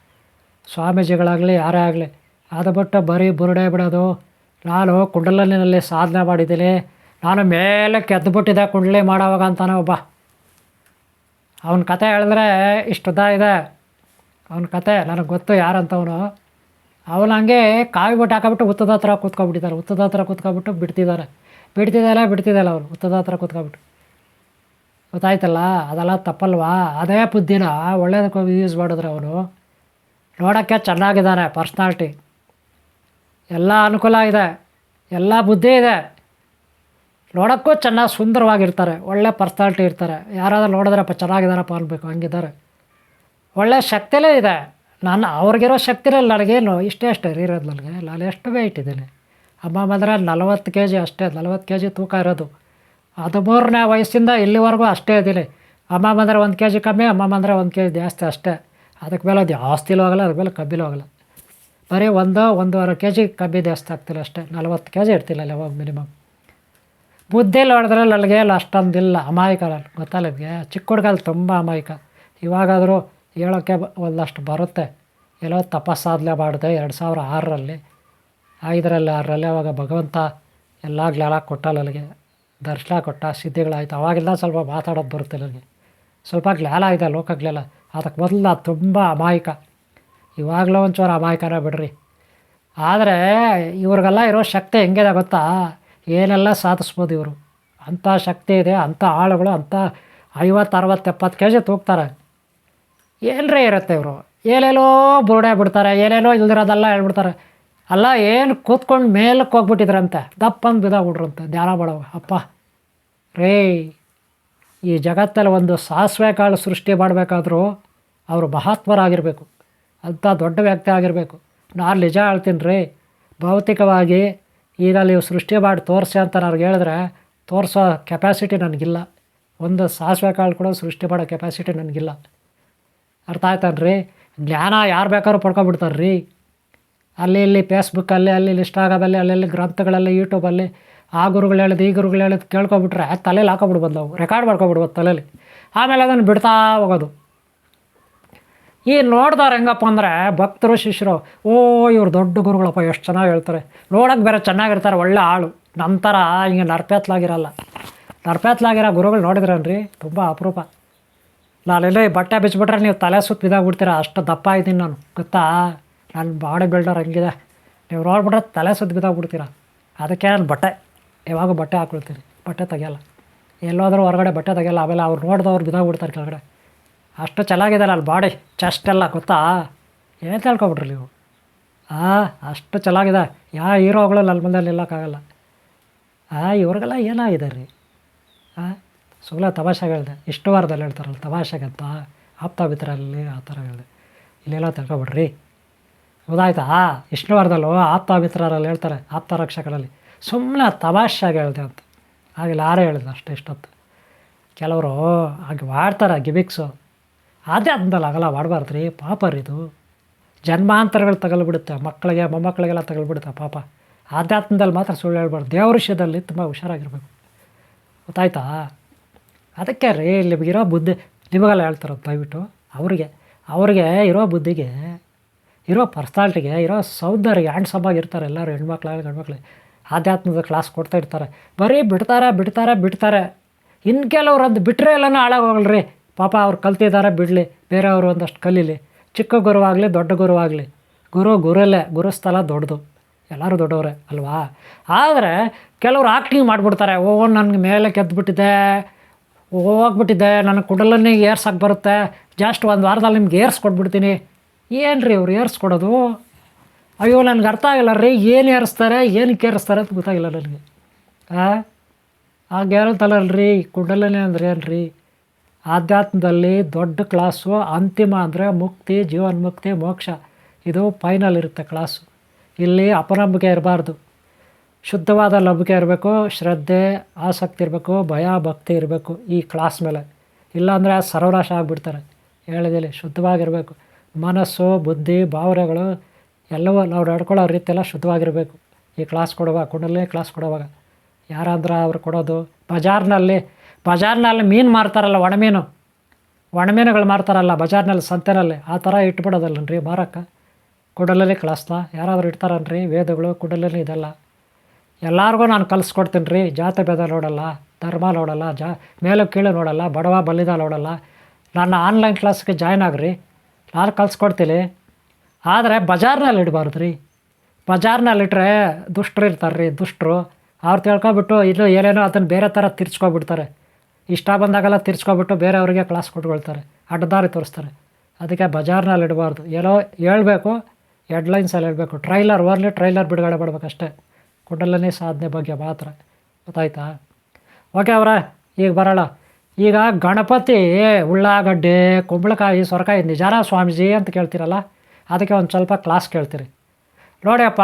ಸ್ವಾಮೀಜಿಗಳಾಗಲಿ, ಯಾರೇ ಆಗಲಿ. ಅದು ಬಿಟ್ಟು ಬರೀ ಬುರುಡೆ ಬಿಡೋದು. ನಾನು ಕುಂಡಲಿನಲ್ಲಿ ಸಾಧನೆ ಮಾಡಿದ್ದೀನಿ. ನಾನು ಮೇಲೆ ಕೆದ್ದುಬಿಟ್ಟಿದೆ ಕುಂಡಲಿ ಮಾಡೋವಾಗ ಅಂತಾನೆ ಒಬ್ಬ. ಅವನ ಕತೆ ಹೇಳಿದ್ರೆ ಇಷ್ಟುದ್ದ ಇದೆ. ಅವನ ಕತೆ ನನಗೆ ಗೊತ್ತು ಯಾರಂತವನು. ಅವನು ಹಂಗೆ ಕಾವಿ ಬಿಟ್ಟು ಹಾಕೊಬಿಟ್ಟು ಉತ್ತದ ಹತ್ರ ಕೂತ್ಕೊಬಿಟ್ಟಿದ್ದಾರೆ ಉತ್ತದ ಹತ್ರ ಕೂತ್ಕೊಬಿಟ್ಟು ಬಿಡ್ತಿದ್ದಾರೆ ಬಿಡ್ತಿದ್ದಲ್ಲ ಬಿಡ್ತಿದ್ದಲ್ಲ ಅವನು. ಉತ್ತದ ಹತ್ರ ಕೂತ್ಕೊಬಿಟ್ಟು ಗೊತ್ತಾಯ್ತಲ್ಲ? ಅದೆಲ್ಲ ತಪ್ಪಲ್ವಾ? ಅದೇ ಬುದ್ಧಿನ ಒಳ್ಳೇದಕ್ಕೆ ಯೂಸ್ ಮಾಡಿದ್ರೆ ಅವನು. ನೋಡೋಕ್ಕೆ ಚೆನ್ನಾಗಿದ್ದಾನೆ ಪರ್ಸ್ನಾಲ್ಟಿ ಎಲ್ಲ ಅನುಕೂಲ ಇದೆ. ಎಲ್ಲ ಬುದ್ಧಿ ಇದೆ. ನೋಡೋಕ್ಕೂ ಚೆನ್ನಾಗಿ ಸುಂದರವಾಗಿರ್ತಾರೆ. ಒಳ್ಳೆ ಪರ್ಸ್ನಾಲ್ಟಿ ಇರ್ತಾರೆ. ಯಾರಾದ್ರೂ ನೋಡಿದ್ರಪ್ಪ ಚೆನ್ನಾಗಿದ್ದಾರಪ್ಪ ಅನ್ಬೇಕು, ಹಂಗಿದ್ದಾರೆ. ಒಳ್ಳೆ ಶಕ್ತಿಯಲ್ಲೇ ಇದೆ. ನಾನು ಅವ್ರಿಗಿರೋ ಶಕ್ತಿನೇ ನನಗೇನು ಇಷ್ಟೇ ಅಷ್ಟೇ ಇರೋದು ನನಗೆ. ನಾನು ಎಷ್ಟು ವೆಯ್ಟ್ ಇದ್ದೀನಿ ಅಮ್ಮ ಬಂದರೆ ನಲವತ್ತು ಕೆ ಜಿ ಅಷ್ಟೇ, ನಲವತ್ತು ಕೆ ಜಿ ತೂಕ ಇರೋದು. ಹದಿಮೂರನೇ ವಯಸ್ಸಿಂದ ಇಲ್ಲಿವರೆಗೂ ಅಷ್ಟೇ ಇದ್ದೀನಿ. ಅಮ್ಮ ಬಂದರೆ ಒಂದು ಕೆ ಜಿ ಕಮ್ಮಿ, ಅಮ್ಮ ಬಂದರೆ ಒಂದು ಕೆ ಜಿ ಜಾಸ್ತಿ ಅಷ್ಟೇ. ಅದಕ್ಕೆ ಮೇಲೆ ಅದು ಜಾಸ್ತಿಲೂ ಆಗಲ್ಲ, ಅದ್ರ ಮೇಲೆ ಕಬ್ಬಿಲೂ ಆಗಲ್ಲ. ಬರೀ ಒಂದು, ಒಂದೂವರೆ ಕೆ ಜಿ ಕಬ್ಬಿ ಜಾಸ್ತಿ ಆಗ್ತಿಲ್ಲ ಅಷ್ಟೇ. ನಲವತ್ತು ಕೆ ಜಿ ಇರ್ತಿಲ್ಲ ಯಾವಾಗ ಮಿನಿಮಮ್. ಬುದ್ಧಿಲಿ ಹೊಡೆದ್ರೆ ನನಗೆ ಅಷ್ಟೊಂದಿಲ್ಲ. ಅಮಾಯಕ ಗೊತ್ತಲ್ಲ ನಿಮಗೆ? ಚಿಕ್ಕ ಹುಡುಗಲ್ಲಿ ತುಂಬ ಅಮಾಯಕ. ಇವಾಗಾದರೂ ಹೇಳೋಕ್ಕೆ ಒಂದಷ್ಟು ಬರುತ್ತೆ. ಎಲ್ಲೋ ತಪಸ್ಸಾಧನೆ ಮಾಡಿದೆ ಎರಡು ಸಾವಿರ ಆರರಲ್ಲಿ. ಐದರಲ್ಲಿ, ಆರರಲ್ಲಿ ಅವಾಗ ಭಗವಂತ ಎಲ್ಲ ಜ್ಞಾನ ಕೊಟ್ಟ ನನಗೆ. ದರ್ಶನ ಕೊಟ್ಟ, ಸಿದ್ಧಿಗಳಾಯಿತು. ಅವಾಗೆಲ್ಲ ಸ್ವಲ್ಪ ಮಾತಾಡೋದು ಬರುತ್ತೆ ನನಗೆ. ಸ್ವಲ್ಪ ಜ್ಞಾನ ಇದೆ ಲೋಕ ಅದಕ್ಕೆ ಮೊದಲು ನಾನು ತುಂಬ ಅಮಾಯಕ. ಇವಾಗಲೂ ಒಂಚೂರು ಅಮಾಯಕನೇ ಬಿಡ್ರಿ. ಆದರೆ ಇವ್ರಿಗೆಲ್ಲ ಇರೋ ಶಕ್ತಿ ಹೆಂಗಿದೆ ಗೊತ್ತಾ? ಏನೆಲ್ಲ ಸಾಧಿಸ್ಬೋದು ಇವರು? ಅಂಥ ಶಕ್ತಿ ಇದೆ, ಅಂಥ ಆಳುಗಳು, ಅಂಥ ಐವತ್ತು, ಅರವತ್ತು, ಎಪ್ಪತ್ತು ಕೆ ಜಿ ತೂಗ್ತಾರೆ. ಏನ್ರೇ ಇರುತ್ತೆ ಇವರು. ಏನೇನೋ ಬುರುಡೆ ಬಿಡ್ತಾರೆ ಏನೇನೋ ಇಲ್ದಿರೋದೆಲ್ಲ ಹೇಳ್ಬಿಡ್ತಾರೆ. ಅಲ್ಲ, ಏನು ಕೂತ್ಕೊಂಡು ಮೇಲಕ್ಕೆ ಹೋಗ್ಬಿಟ್ಟಿದ್ರಂತೆ. ದಪ್ಪಂದು ಬಿದ್ದಾಗ್ಬಿಟ್ರಂತೆ ಧ್ಯಾನ ಮಾಡೋವಾಗ ಅಪ್ಪ. ರೇ, ಈ ಜಗತ್ತಲ್ಲಿ ಒಂದು ಸಾಸಿವೆ ಕಾಳು ಸೃಷ್ಟಿ ಮಾಡಬೇಕಾದ್ರೂ ಅವರು ಮಹಾತ್ಮರಾಗಿರಬೇಕು. ಅಂಥ ದೊಡ್ಡ ವ್ಯಕ್ತಿ ಆಗಿರಬೇಕು. ನಾನು ನಿಜ ಹೇಳ್ತೀನಿ ರೀ, ಭೌತಿಕವಾಗಿ ಈಗ ನೀವು ಸೃಷ್ಟಿ ಮಾಡಿ ತೋರಿಸಿ ಅಂತ ನನಗೆ ಹೇಳಿದ್ರೆ ತೋರಿಸೋ ಕೆಪಾಸಿಟಿ ನನಗಿಲ್ಲ. ಒಂದು ಸಾಸಿವೆ ಕಾಳು ಕೂಡ ಸೃಷ್ಟಿ ಮಾಡೋ ಕೆಪಾಸಿಟಿ ನನಗಿಲ್ಲ. ಅರ್ಥ ಆಯ್ತನ್ರಿ? ಜ್ಞಾನ ಯಾರು ಬೇಕಾದ್ರೂ ಪಡ್ಕೊಬಿಡ್ತಾರೆ ರೀ ಅಲ್ಲಿ ಇಲ್ಲಿ ಫೇಸ್ಬುಕ್ಕಲ್ಲಿ ಅಲ್ಲಿ ಇನ್ಸ್ಟಾಗ್ರಾಮಲ್ಲಿ ಅಲ್ಲೆಲ್ಲಿ ಗ್ರಂಥಗಳಲ್ಲಿ ಯೂಟ್ಯೂಬಲ್ಲಿ ಆ ಗುರುಗಳು ಹೇಳಿದ್, ಈ ಗುರುಗಳು ಹೇಳಿದ್ ಕೇಳ್ಕೊಬಿಟ್ರೆ ತಲೆಯಲ್ಲಿ ಹಾಕೊಬಿಡ್ಬೋದು ನಾವು ರೆಕಾರ್ಡ್ ಮಾಡ್ಕೊಬಿಡ್ಬೋದು ತಲೆಯಲ್ಲಿ ಆಮೇಲೆ ಅದನ್ನು ಬಿಡ್ತಾ ಹೋಗೋದು. ಈ ನೋಡ್ದವ್ರು ಹೆಂಗಪ್ಪ ಅಂದರೆ ಭಕ್ತರು, ಶಿಷ್ಯರು, ಓ ಇವ್ರು ದೊಡ್ಡ ಗುರುಗಳಪ್ಪ ಎಷ್ಟು ಚೆನ್ನಾಗಿ ಹೇಳ್ತಾರೆ. ನೋಡೋಕೆ ಬೇರೆ ಚೆನ್ನಾಗಿರ್ತಾರೆ, ಒಳ್ಳೆ ಆಳು. ನಂತರ ಹಿಂಗೆ ನರ್ಪೇತ್ಲಾಗಿರಲ್ಲ. ನರ್ಪೇತ್ಲಾಗಿರೋ ಗುರುಗಳು ನೋಡಿದ್ರನ್ರಿ? ತುಂಬ ಅಪರೂಪ. ನಾನೆಲ್ಲ ಬಟ್ಟೆ ಬಿಚ್ಚಿಬಿಟ್ರೆ ನೀವು ತಲೆ ಸುತ್ತ ಬಿದ್ದಾಗ್ಬಿಡ್ತೀರ ಅಷ್ಟು ದಪ್ಪ ಇದ್ದೀನಿ ನಾನು. ಗೊತ್ತಾ? ನಾನು ಬಾಡಿ ಬಿಲ್ಡರ್ ಹಂಗಿದೆ. ನೀವು ನೋಡ್ಬಿಟ್ರೆ ತಲೆ ಸುತ್ತ ಬಿದ್ದಾಗ್ಬಿಡ್ತೀರ ಅದಕ್ಕೆ ನಾನು ಬಟ್ಟೆ. ಯಾವಾಗ ಬಟ್ಟೆ ಹಾಕ್ಕೊಳ್ತೀನಿ ಬಟ್ಟೆ ತೆಗಿಯಲ್ಲ. ಎಲ್ಲೋದ್ರೂ ಹೊರಗಡೆ ಬಟ್ಟೆ ತೆಗಿಯಲ್ಲ. ಆಮೇಲೆ ಅವ್ರು ನೋಡಿದವ್ರು ಬಿದ್ದಾಗ್ಬಿಡ್ತಾರೆ ಕೆಳಗಡೆ. ಅಷ್ಟು ಚೆನ್ನಾಗಿದೆ ಅಲ್ಲಿ ಬಾಡಿ. ಚೆಸ್ಟ್ ಎಲ್ಲ ಗೊತ್ತಾ? ಏನು ತಿಳ್ಕೊಬಿಟ್ರಿ ನೀವು? ಹಾಂ ಅಷ್ಟು ಚೆನ್ನಾಗಿದೆ. ಯಾವ ಹೀರೋಗಳು ಅಲ್ಲಿ ಮುಂದೆ ನಿಲ್ಲಕ್ಕಾಗಲ್ಲ. ಹಾಂ ಇವ್ರಿಗೆಲ್ಲ ಏನಾಗಿದೆ ರೀ? ಹಾಂ ಸುಮ್ಮನೆ ತಮಾಷೆಗೆ ಹೇಳಿದೆ ಇಷ್ಟು ವಾರದಲ್ಲಿ ಹೇಳ್ತಾರಲ್ಲ, ತಮಾಷೆಗಂತ ಅಂತ ಆಪ್ತಾಭಿತರಲ್ಲಿ ಆ ಥರ ಹೇಳಿದೆ. ಇಲ್ಲೆಲ್ಲ ತಿಳ್ಕೊಬಿಡ್ರಿ. ಗೊತ್ತಾಯ್ತಾ ಇಷ್ಟು ವಾರದಲ್ಲೂ ಆಪ್ತಾಭಿತರಲ್ಲಿ ಹೇಳ್ತಾರೆ ಆಪ್ತ ರಕ್ಷಕರಲ್ಲಿ ಸುಮ್ಮನೆ ತಮಾಷೆಗೆ ಹೇಳಿದೆ ಅಂತ. ಆಗಿಲ್ಲ ಯಾರೇ ಹೇಳಿದೆ ಅಷ್ಟೇ, ಇಷ್ಟೊತ್ತು. ಕೆಲವರು ಹಾಗೆ ಮಾಡ್ತಾರೆ ಗಿಮಿಕ್ಸು. ಅದೇ ಅಂದಲ್ಲ ಆಗಲ್ಲ ಮಾಡಬಾರ್ದು ರೀ ಪಾಪ ರೀ ಇದು. ಜನ್ಮಾಂತರಗಳು ತಗಲ್ಬಿಡುತ್ತೆ, ಮಕ್ಕಳಿಗೆ, ಮೊಮ್ಮಕ್ಕಳಿಗೆಲ್ಲ ತಗಲ್ಬಿಡುತ್ತೆ ಪಾಪ. ಆಧ್ಯಾತ್ಮದಲ್ಲಿ ಮಾತ್ರ ಸುಳ್ಳು ಹೇಳ್ಬಾರ್ದು. ದೇವ್ರ ವಿಷಯದಲ್ಲಿ ತುಂಬ ಹುಷಾರಾಗಿರ್ಬೇಕು. ಗೊತ್ತಾಯ್ತಾ? ಅದಕ್ಕೆ ರೀ ನಿಮಗಿರೋ ಬುದ್ಧಿ, ನಿಮಗೆಲ್ಲ ಹೇಳ್ತಾರೆ ದಯವಿಟ್ಟು, ಅವ್ರಿಗೆ ಅವ್ರಿಗೆ ಇರೋ ಬುದ್ಧಿಗೆ, ಇರೋ ಪರ್ಸ್ನಾಲ್ಟಿಗೆ ಇರೋ ಸೌಂದರ್ಯ ಹ್ಯಾಂಡ್ಸಮ್ ಆಗಿರ್ತಾರೆ ಎಲ್ಲರೂ ಹೆಣ್ಮಕ್ಳಾಗಲಿ ಗಂಡ್ಮಕ್ಳು, ಆಧ್ಯಾತ್ಮದ ಕ್ಲಾಸ್ ಕೊಡ್ತಾ ಇರ್ತಾರೆ. ಬರೀ ಬಿಡ್ತಾರೆ ಬಿಡ್ತಾರೆ ಬಿಡ್ತಾರೆ. ಇನ್ನು ಕೆಲವ್ರು ಅದು ಬಿಟ್ಟರೆ ಎಲ್ಲನೂ ಹಾಳಾಗೋಗಲ್ರಿ. ಪಾಪ ಅವ್ರು ಕಲ್ತಿದ್ದಾರೆ ಬಿಡಲಿ, ಬೇರೆಯವರು ಒಂದಷ್ಟು ಕಲೀಲಿ. ಚಿಕ್ಕ ಗುರುವಾಗಲಿ ದೊಡ್ಡ ಗುರುವಾಗಲಿ ಗುರು ಗುರಲ್ಲೇ, ಗುರುಸ್ಥಳ ದೊಡ್ಡದು. ಎಲ್ಲರೂ ದೊಡ್ಡವರೇ, ಅಲ್ವಾ? ಆದರೆ ಕೆಲವ್ರು ಆಕ್ಟಿಂಗ್ ಮಾಡಿಬಿಡ್ತಾರೆ. ಓ, ನನಗೆ ಮೇಲೆ ಕೆದ್ದುಬಿಟ್ಟಿದೆ ಹೋಗ್ಬಿಟ್ಟಿದ್ದೆ, ನನ್ನ ಕುಡಲನ್ನೇ ಏರ್ಸಕ್ಕೆ ಬರುತ್ತೆ. ಜಸ್ಟ್ ಒಂದು ವಾರದಲ್ಲಿ ನಿಮ್ಗೆ ಏರ್ಸ್ ಕೊಟ್ಬಿಡ್ತೀನಿ ಏನು ರೀ ಅವ್ರು ಏರ್ಸ್ ಕೊಡೋದು ಅಯ್ಯೋ, ನನಗೆ ಅರ್ಥ ಆಗಿಲ್ಲ ರೀ, ಏನು ಏರಿಸ್ತಾರೆ, ಏನಕ್ಕೆ ಏರಿಸ್ತಾರೆ ಅಂತ ಗೊತ್ತಾಗಿಲ್ಲ ನನಗೆ. ಹಾಂ ಆ ಗ್ಯಾರಂತಲ್ಲ ರೀ ಕುಂಡಲನೆ ಅಂದ್ರೆ ಏನು ರೀ ಆಧ್ಯಾತ್ಮದಲ್ಲಿ ದೊಡ್ಡ ಕ್ಲಾಸು, ಅಂತಿಮ ಅಂದರೆ ಮುಕ್ತಿ, ಜೀವನ್ಮುಕ್ತಿ, ಮೋಕ್ಷ. ಇದು ಫೈನಲ್ ಇರುತ್ತೆ ಕ್ಲಾಸು ಇಲ್ಲಿ ಅಪನಂಬಿಕೆ ಇರಬಾರ್ದು. ಶುದ್ಧವಾದ ಲಭಿಕೆ ಇರಬೇಕು, ಶ್ರದ್ಧೆ, ಆಸಕ್ತಿ ಇರಬೇಕು, ಭಯ, ಭಕ್ತಿ ಇರಬೇಕು ಈ ಕ್ಲಾಸ್ ಮೇಲೆ. ಇಲ್ಲಾಂದರೆ ಸರ್ವನಾಶ ಆಗಿಬಿಡ್ತಾರೆ. ಹೇಳಿದಲ್ಲಿ, ಶುದ್ಧವಾಗಿರಬೇಕು. ಮನಸ್ಸು, ಬುದ್ಧಿ, ಭಾವನೆಗಳು ಎಲ್ಲವೂ ನಾವು ನಡ್ಕೊಳ್ಳೋ ರೀತಿಯೆಲ್ಲ ಶುದ್ಧವಾಗಿರಬೇಕು. ಈ ಕ್ಲಾಸ್ ಕೊಡುವಾಗ ಕುಂಡಲೇ ಕ್ಲಾಸ್ ಕೊಡುವಾಗ. ಯಾರಂದ್ರೆ ಅವ್ರು ಕೊಡೋದು, ಬಜಾರ್ನಲ್ಲಿ ಬಜಾರ್ನಲ್ಲಿ ಮೀನು ಮಾರ್ತಾರಲ್ಲ ಒಣಮೀನು. ಒಣಮೀನುಗಳು ಮಾರ್ತಾರಲ್ಲ ಬಜಾರ್ನಲ್ಲಿ, ಸಂತೆನಲ್ಲಿ. ಆ ಥರ ಇಟ್ಬಿಡೋದಲ್ಲನ್ರಿ ಮಾರಕ್ಕೆ? ಕುಡಲಲ್ಲಿ ಕ್ಲಾಸ್ನ ಯಾರಾದರೂ ಇಡ್ತಾರನ್ರಿ? ವೇದಗಳು ಕೊಡಲಲ್ಲಿ ಇದೆಲ್ಲ. ಎಲ್ಲರಿಗೂ ನಾನು ಕಲಿಸ್ಕೊಡ್ತೀನಿ ರೀ ಜಾತಿ ಭೇದ ನೋಡಲ್ಲ, ಧರ್ಮ ನೋಡಲ್ಲ, ಜಾ, ಮೇಲೆ ಕೀಳು ನೋಡಲ್ಲ, ಬಡವ ಬಲ್ಲಿದ ನೋಡಲ್ಲ. ನನ್ನ ಆನ್ಲೈನ್ ಕ್ಲಾಸ್ಗೆ ಜಾಯ್ನ್ ಆಗ್ರಿ. ನಾನು ಕಲಿಸ್ಕೊಡ್ತೀನಿ. ಆದರೆ ಬಜಾರ್ನಲ್ಲಿ ಇಡಬಾರ್ದು ರೀ ಬಜಾರ್ನಲ್ಲಿ ಇಟ್ಟರೆ ದುಷ್ಟರು ಇರ್ತಾರೆ ರೀ ದುಷ್ಟರು. ಅವ್ರು ತಿಳ್ಕೊಬಿಟ್ಟು ಇದು ಏನೇನೋ ಅದನ್ನು ಬೇರೆ ಥರ ತಿರ್ಚ್ಕೊಬಿಡ್ತಾರೆ. ಇಷ್ಟ ಬಂದಾಗೆಲ್ಲ ತಿರ್ಚ್ಕೊಬಿಟ್ಟು ಬೇರೆಯವ್ರಿಗೆ ಕ್ಲಾಸ್ ಕೊಟ್ಕೊಳ್ತಾರೆ, ಅಡ್ಡದಾರಿ ತೋರಿಸ್ತಾರೆ. ಅದಕ್ಕೆ ಬಜಾರ್ನಲ್ಲಿ ಇಡಬಾರ್ದು. ಏನೋ ಹೇಳಬೇಕು ಹೆಡ್ಲೈನ್ಸಲ್ಲಿ ಹೇಳಬೇಕು. ಟ್ರೈಲರ್ ಓರ್ಲಿ ಟ್ರೈಲರ್ ಬಿಡುಗಡೆ ಮಾಡ್ಬೇಕಷ್ಟೇ. ಕುಂಡಲನೇ ಸಾಧನೆ ಬಗ್ಗೆ ಮಾತ್ರ. ಗೊತ್ತಾಯ್ತಾ? ಓಕೆ ಅವರ, ಈಗ ಬರೋಣ ಈಗ ಗಣಪತಿ, ಉಳ್ಳಾಗಡ್ಡೆ, ಕುಂಬಳಕಾಯಿ, ಸೊರಕಾಯಿ ನಿಜಾನ ಸ್ವಾಮೀಜಿ ಅಂತ ಕೇಳ್ತೀರಲ್ಲ, ಅದಕ್ಕೆ ಒಂದು ಸ್ವಲ್ಪ ಕ್ಲಾಸ್ ಕೇಳ್ತೀರಿ. ನೋಡಿಯಪ್ಪ,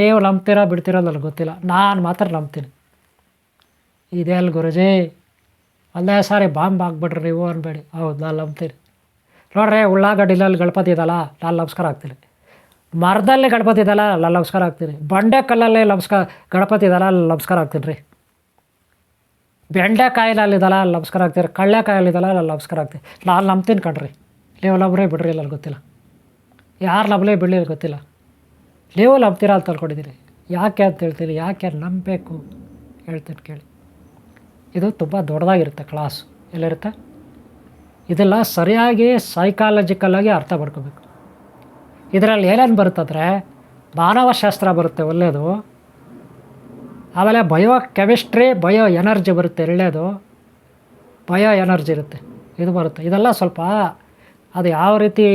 ನೀವು ನಂಬ್ತೀರೋ ಬಿಡ್ತೀರೋ ನನಗೆ ಗೊತ್ತಿಲ್ಲ. ನಾನು ಮಾತ್ರ ನಂಬ್ತೀನಿ. ಇದೇ ಅಲ್ಲಿ ಗುರುಜಿ? ಒಂದೇ ಸಾರಿ ಬಾಂಬ್ ಹಾಕ್ಬಿಡ್ರಿ ನೀವು ಅನ್ಬೇಡಿ. ಹೌದು, ನಾನು ನಂಬ್ತೀನಿ. ನೋಡ್ರಿ ಉಳ್ಳಾಗಡ್ಡಿಲಲ್ಲಿ ಗಣಪತಿ ಇದಲ್ಲ, ನಾನು ನಮಸ್ಕಾರ ಆಗ್ತೀನಿ ಮರದಲ್ಲಿ ಗಣಪತಿ ಇದಲ್ಲ ನಮಸ್ಕಾರ ಹಾಕ್ತೀನಿ. ಬಂಡೆ ಕಲ್ಲಲ್ಲೇ ನಮಸ್ಕಾರ, ಗಣಪತಿ ಇದಲ್ಲ ನಮಸ್ಕಾರ ಆಗ್ತೀನಿ ರೀ. ಬೆಂಡೆಕಾಯಿಲಲ್ಲಿದಲ್ಲ ನಮಸ್ಕಾರ ಕಳ್ಳೆ ಕಳ್ಳೆಕಾಯಲ್ಲಿದಲ್ಲ ಅಲ್ಲಿ ನಮಸ್ಕಾರ ಹಾಕ್ತೀನಿ. ನಾನು ನಂಬ್ತೀನಿ ಕಣ್ರಿ. ನೀವು ನಂಬ್ರಿ ಬಿಡ್ರಿ ಇಲ್ಲ ಗೊತ್ತಿಲ್ಲ. ಯಾರು ನಂಬಲೇ ಬಿಡಲಿ ಗೊತ್ತಿಲ್ಲ. ನೀವು ನಂಬ್ತೀರಾ ಅಂತ ತಿಳ್ಕೊಂಡಿದ್ದೀರಿ ಯಾಕೆ ಅಂತ ಹೇಳ್ತೀನಿ, ಯಾಕೆ ನಂಬಬೇಕು ಹೇಳ್ತೀನಿ ಕೇಳಿ. ಇದು ತುಂಬ ದೊಡ್ಡದಾಗಿರುತ್ತೆ ಕ್ಲಾಸ್ ಎಲ್ಲಿರುತ್ತೆ ಇದೆಲ್ಲ ಸರಿಯಾಗಿ ಸೈಕಾಲಜಿಕಲ್ಲಾಗಿ ಅರ್ಥ ಮಾಡ್ಕೋಬೇಕು. ಇದರಲ್ಲಿ ಏನೇನು ಬರುತ್ತಂದರೆ ಮಾನವಶಾಸ್ತ್ರ ಬರುತ್ತೆ ಒಳ್ಳೆಯದು ಆಮೇಲೆ ಬಯೋ ಕೆಮಿಸ್ಟ್ರಿ, ಬಯೋ ಎನರ್ಜಿ ಬರುತ್ತೆ ಒಳ್ಳೆಯದು ಬಯೋ ಎನರ್ಜಿ ಇರುತ್ತೆ, ಇದು ಬರುತ್ತೆ. ಇದೆಲ್ಲ ಸ್ವಲ್ಪ ಅದು ಯಾವ ರೀತಿ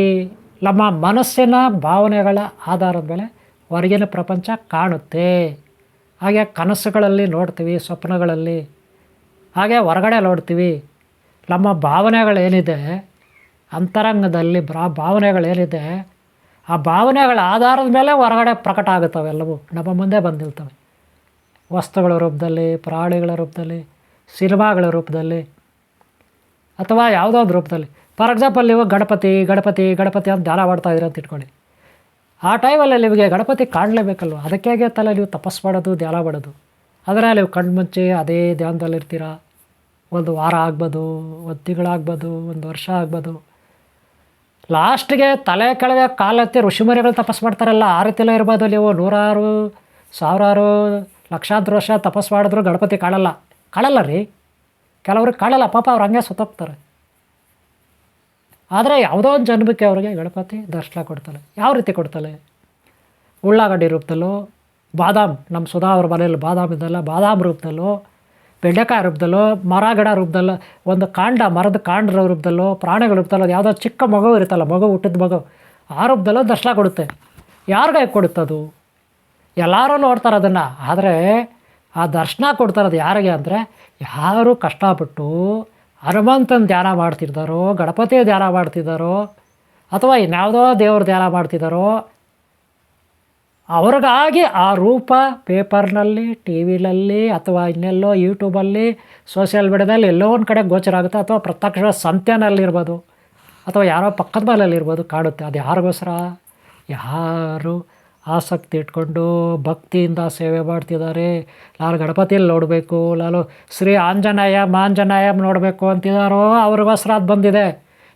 ನಮ್ಮ ಮನಸ್ಸಿನ ಭಾವನೆಗಳ ಆಧಾರದ ಮೇಲೆ ಹೊರಗಿನ ಪ್ರಪಂಚ ಕಾಣುತ್ತೆ. ಹಾಗೆ ಕನಸುಗಳಲ್ಲಿ ನೋಡ್ತೀವಿ, ಸ್ವಪ್ನಗಳಲ್ಲಿ. ಹಾಗೆ ಹೊರಗಡೆ ನೋಡ್ತೀವಿ. ನಮ್ಮ ಭಾವನೆಗಳೇನಿದೆ, ಅಂತರಂಗದಲ್ಲಿ ಬ್ರಾ, ಭಾವನೆಗಳೇನಿದೆ ಆ ಭಾವನೆಗಳ ಆಧಾರದ ಮೇಲೆ ಹೊರಗಡೆ ಪ್ರಕಟ ಆಗುತ್ತವೆ ಎಲ್ಲವೂ. ನಮ್ಮ ಮುಂದೆ ಬಂದಿರ್ತವೆ. ವಸ್ತುಗಳ ರೂಪದಲ್ಲಿ, ಪ್ರಾಣಿಗಳ ರೂಪದಲ್ಲಿ, ಸಿನಿಮಾಗಳ ರೂಪದಲ್ಲಿ ಅಥವಾ ಯಾವುದೋ ಒಂದು ರೂಪದಲ್ಲಿ. ಫಾರ್ ಎಕ್ಸಾಂಪಲ್ ನೀವು ಗಣಪತಿ ಗಣಪತಿ ಗಣಪತಿ ಅಂತ ಧ್ಯಾನ ಮಾಡ್ತಾ ಇದ್ದೀರ ಅಂತ ಇಟ್ಕೊಳ್ಳಿ. ಆ ಟೈಮಲ್ಲಿ ನಿಮಗೆ ಗಣಪತಿ ಕಾಣಲೇಬೇಕಲ್ವ? ಅದಕ್ಕೆ ತಲೆ ನೀವು ತಪಸ್ ಮಾಡೋದು, ಧ್ಯಾನ ಮಾಡೋದು? ಆದರೆ ನೀವು ಕಣ್ಣು ಮುಂಚೆ ಅದೇ ಧ್ಯಾನದಲ್ಲಿರ್ತೀರ? ಒಂದು ವಾರ ಆಗ್ಬೋದು, ಒಂದು ತಿಂಗಳಾಗ್ಬೋದು, ಒಂದು ವರ್ಷ ಆಗ್ಬೋದು. ಲಾಸ್ಟಿಗೆ ತಲೆ ಕೆಳಗೆ ಕಾಲೆತ್ತಿ ಋಷಿಮುನಿಗಳು ತಪಸ್ ಮಾಡ್ತಾರಲ್ಲ, ಆ ರೀತಿಯಲ್ಲೇ ಇರ್ಬೋದು ನೀವು ನೂರಾರು, ಸಾವಿರಾರು, ಲಕ್ಷಾಂತರ ವರ್ಷ ತಪಸ್ಸು ಮಾಡಿದ್ರು ಗಣಪತಿ ಕಾಳಲ್ಲ. ಕಾಣಲ್ಲ ರೀ. ಕೆಲವ್ರಿಗೆ ಕಾಣಲ್ಲ ಪಾಪ ಅವ್ರು ಹಂಗೆ ಸುತ್ತೋಗ್ತಾರೆ. ಆದರೆ ಯಾವುದೋ ಒಂದು ಜನ್ಮಕ್ಕೆ ಅವ್ರಿಗೆ ಗಣಪತಿ ದರ್ಶನ ಕೊಡ್ತಾಳೆ. ಯಾವ ರೀತಿ ಕೊಡ್ತಾಳೆ? ಉಳ್ಳಾಗಡ್ಡಿ ರೂಪದಲ್ಲೋ, ಬಾದಾಮ್ ನಮ್ಮ ಸುಧಾ ಅವ್ರ ಮನೆಯಲ್ಲಿ ಬಾದಾಮ್ ಇದೆಲ್ಲ, ಬಾದಾಮ್ ರೂಪದಲ್ಲೋ ಬೆಂಡೆಕಾಯಿ ರೂಪದಲ್ಲೋ, ಮರ ಗಿಡ ರೂಪದಲ್ಲೋ, ಒಂದು ಕಾಂಡ, ಮರದ ಕಾಂಡದ ರೂಪದಲ್ಲೋ, ಪ್ರಾಣಿಗಳ ರೂಪದಲ್ಲೋ ಯಾವುದೋ ಚಿಕ್ಕ ಮಗು ಇರುತ್ತಲ್ಲ, ಮಗು ಹುಟ್ಟಿದ ಮಗು, ಆ ರೂಪದಲ್ಲೋ ದರ್ಶನ ಕೊಡುತ್ತೆ. ಯಾರಿಗೆ ಕೊಡುತ್ತದು ಎಲ್ಲರೂ ನೋಡ್ತಾರೆ ಅದನ್ನು. ಆದರೆ ಆ ದರ್ಶನ ಕೊಡ್ತಾರದು ಯಾರಿಗೆ ಅಂದರೆ, ಯಾರು ಕಷ್ಟಪಟ್ಟು ಹನುಮಂತನ ಧ್ಯಾನ ಮಾಡ್ತಿದ್ದಾರೋ, ಗಣಪತಿಯ ಧ್ಯಾನ ಮಾಡ್ತಿದ್ದಾರೋ, ಅಥವಾ ಇನ್ಯಾವುದೋ ದೇವ್ರ ಧ್ಯಾನ ಮಾಡ್ತಿದ್ದಾರೋ ಅವ್ರಿಗಾಗಿ ಆ ರೂಪ ಪೇಪರ್ನಲ್ಲಿ ಟಿ ವಿಲಲ್ಲಿ ಅಥವಾ ಇನ್ನೆಲ್ಲೋ ಯೂಟ್ಯೂಬಲ್ಲಿ, ಸೋಷಿಯಲ್ ಮೀಡ್ಯಾದಲ್ಲಿ ಎಲ್ಲೋ ಒಂದು ಕಡೆ ಗೋಚರ ಆಗುತ್ತೆ ಅಥವಾ ಪ್ರತ್ಯಕ್ಷ ಸಂತೆನಲ್ಲಿರ್ಬೋದು ಅಥವಾ ಯಾರೋ ಪಕ್ಕದ ಮನೆಯಲ್ಲಿರ್ಬೋದು ಕಾಣುತ್ತೆ ಅದು ಯಾರಿಗೋಸ್ಕರ? ಯಾರು ಆಸಕ್ತಿ ಇಟ್ಕೊಂಡು ಭಕ್ತಿಯಿಂದ ಸೇವೆ ಮಾಡ್ತಿದ್ದಾರೆ? ಲಾಲ್ ಗಣಪತಿಯಲ್ಲಿ ನೋಡಬೇಕು, ಲಾಲು ಶ್ರೀ ಆಂಜನೇಯ, ಮಾಂಜನೇಯ ನೋಡಬೇಕು ಅಂತಿದ್ದಾರೋ ಅವ್ರಿಗೋಸ್ಕರ ಅದು ಬಂದಿದೆ.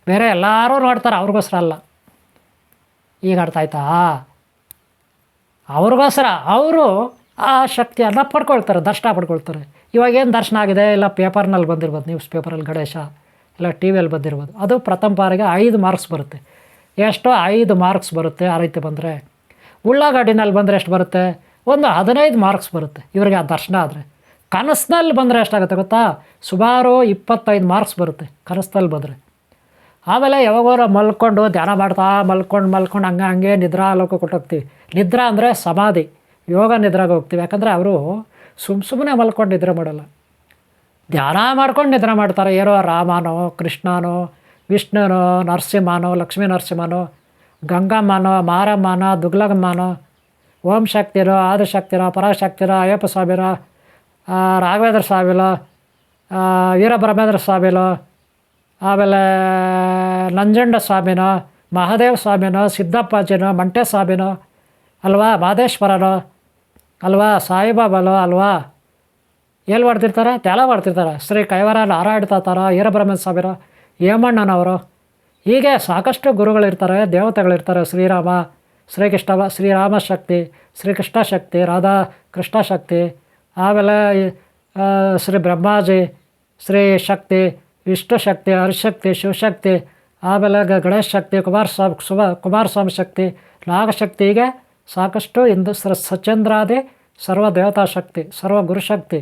ಬೇರೆ ಎಲ್ಲರೂ ನೋಡ್ತಾರೆ, ಅವ್ರಿಗೋಸ್ಕರ ಅಲ್ಲ. ಈಗ ಅರ್ಥ ಆಯ್ತಾ? ಅವ್ರಿಗೋಸ್ಕರ ಅವರು ಆ ಶಕ್ತಿಯನ್ನು ಪಡ್ಕೊಳ್ತಾರೆ, ದರ್ಶನ ಪಡ್ಕೊಳ್ತಾರೆ. ಇವಾಗ ಏನು ದರ್ಶನ ಆಗಿದೆ? ಇಲ್ಲ, ಪೇಪರ್ನಲ್ಲಿ ಬಂದಿರ್ಬೋದು ನ್ಯೂಸ್ ಪೇಪರಲ್ಲಿ ಗಣೇಶ, ಇಲ್ಲ, ಟಿ ವಿಯಲ್ಲಿ ಬಂದಿರ್ಬೋದು. ಅದು ಪ್ರಥಮ ಬಾರಿಗೆ ಐದು ಮಾರ್ಕ್ಸ್ ಬರುತ್ತೆ. ಎಷ್ಟು ಐದು ಮಾರ್ಕ್ಸ್ ಬರುತ್ತೆ ಆ ರೀತಿ ಬಂದರೆ. ಉಳ್ಳಾಗಡ್ಡಿನಲ್ಲಿ ಬಂದರೆ ಎಷ್ಟು ಬರುತ್ತೆ? ಒಂದು ಹದಿನೈದು ಮಾರ್ಕ್ಸ್ ಬರುತ್ತೆ ಇವರಿಗೆ ಆ ದರ್ಶನ ಆದರೆ. ಕನಸಿನಲ್ಲಿ ಬಂದರೆ ಎಷ್ಟಾಗುತ್ತೆ ಗೊತ್ತಾ? ಸುಮಾರು ಇಪ್ಪತ್ತೈದು ಮಾರ್ಕ್ಸ್ ಬರುತ್ತೆ ಕನಸಿನಲ್ಲಿ ಬಂದರೆ. ಆಮೇಲೆ ಯಾವಾಗೋರ ಮಲ್ಕೊಂಡು ಧ್ಯಾನ ಮಾಡ್ತಾ ಮಲ್ಕೊಂಡು ಮಲ್ಕೊಂಡು ಹಂಗೆ ಹಂಗೆ ನಿದ್ರಾ ಲೋಕ ಕೊಟ್ಟೋಗ್ತೀವಿ ನಿದ್ರಾ ಅಂದರೆ ಸಮಾಧಿ, ಯೋಗ ನಿದ್ರಾಗೆ ಹೋಗ್ತೀವಿ. ಯಾಕಂದರೆ ಅವರು ಸುಮ್ಮ ಸುಮ್ಮನೆ ಮಲ್ಕೊಂಡು ನಿದ್ರೆ ಮಾಡಲ್ಲ. ಧ್ಯಾನ ಮಾಡ್ಕೊಂಡು ನಿದ್ರೆ ಮಾಡ್ತಾರೆ. ಏನೋ ರಾಮನೋ, ಕೃಷ್ಣನೋ, ವಿಷ್ಣುನೋ, ನರಸಿಂಹನೋ, ಲಕ್ಷ್ಮೀ ನರಸಿಂಹನೋ, ಗಂಗಮ್ಮನೋ, ಮಾರಮ್ಮನೋ, ದುಗ್ಲಗಮ್ಮನೋ, ಓಂ ಶಕ್ತಿರೋ ಆದಿಶಕ್ತಿರೋ ಪರಾಶಕ್ತಿರೋ ಅಯ್ಯಪ್ಪ ಸ್ವಾಮಿರೋ ರಾಘವೇಂದ್ರ ಸ್ವಾಮಿಲೋ ವೀರಬ್ರಹ್ಮೇಂದ್ರ ಸ್ವಾಮಿಲೋ ಆಮೇಲೆ ನಂಜಂಡ ಸ್ವಾಮಿನೋ, ಮಹಾದೇವ ಸ್ವಾಮಿನೋ, ಸಿದ್ದಪ್ಪಾಜಿನೋ ಮಂಟೆ ಸ್ವಾಮಿನೋ ಅಲ್ವಾ ಮಾದೇಶ್ವರನೋ, ಅಲ್ವಾ ಸಾಯಿಬಾಬಾಲೋ ಅಲ್ವಾ? ಎಲ್ಲಿ ಮಾಡ್ತಿರ್ತಾರೆ? ತ್ಯಾಲ ಮಾಡ್ತಿರ್ತಾರೆ. ಶ್ರೀ ಕೈವರ ನಾರಾಯಣ ತಾತಾರ ವೀರಬ್ರಹ್ಮಣ್ಯ ಸ್ವಾಮಿರೋ ಹೇಮಣ್ಣನವರು. ಹೀಗೆ ಸಾಕಷ್ಟು ಗುರುಗಳಿರ್ತಾರೆ, ದೇವತೆಗಳಿರ್ತಾರೆ. ಶ್ರೀರಾಮ ಶ್ರೀಕೃಷ್ಣ ಶ್ರೀರಾಮ ಶಕ್ತಿ, ಶ್ರೀಕೃಷ್ಣ ಶಕ್ತಿ, ರಾಧಾ ಕೃಷ್ಣ ಶಕ್ತಿ, ಆಮೇಲೆ ಶ್ರೀ ಬ್ರಹ್ಮಾಜಿ, ಶ್ರೀ ಶಕ್ತಿ, ವಿಷ್ಣು ಶಕ್ತಿ, ಹರಿಶಕ್ತಿ, ಶಿವಶಕ್ತಿ ಆಮೇಲೆ ಗಣೇಶ ಶಕ್ತಿ ಕುಮಾರಸ್ವಾಮಿ ಸುಮ ಕುಮಾರಸ್ವಾಮಿ ಶಕ್ತಿ ನಾಗಶಕ್ತಿ ಹೀಗೆ ಸಾಕಷ್ಟು ಇಂದು ಸರ್ ಸಚಂದ್ರಾದಿ ಸರ್ವ ದೇವತಾ ಶಕ್ತಿ, ಸರ್ವ ಗುರುಶಕ್ತಿ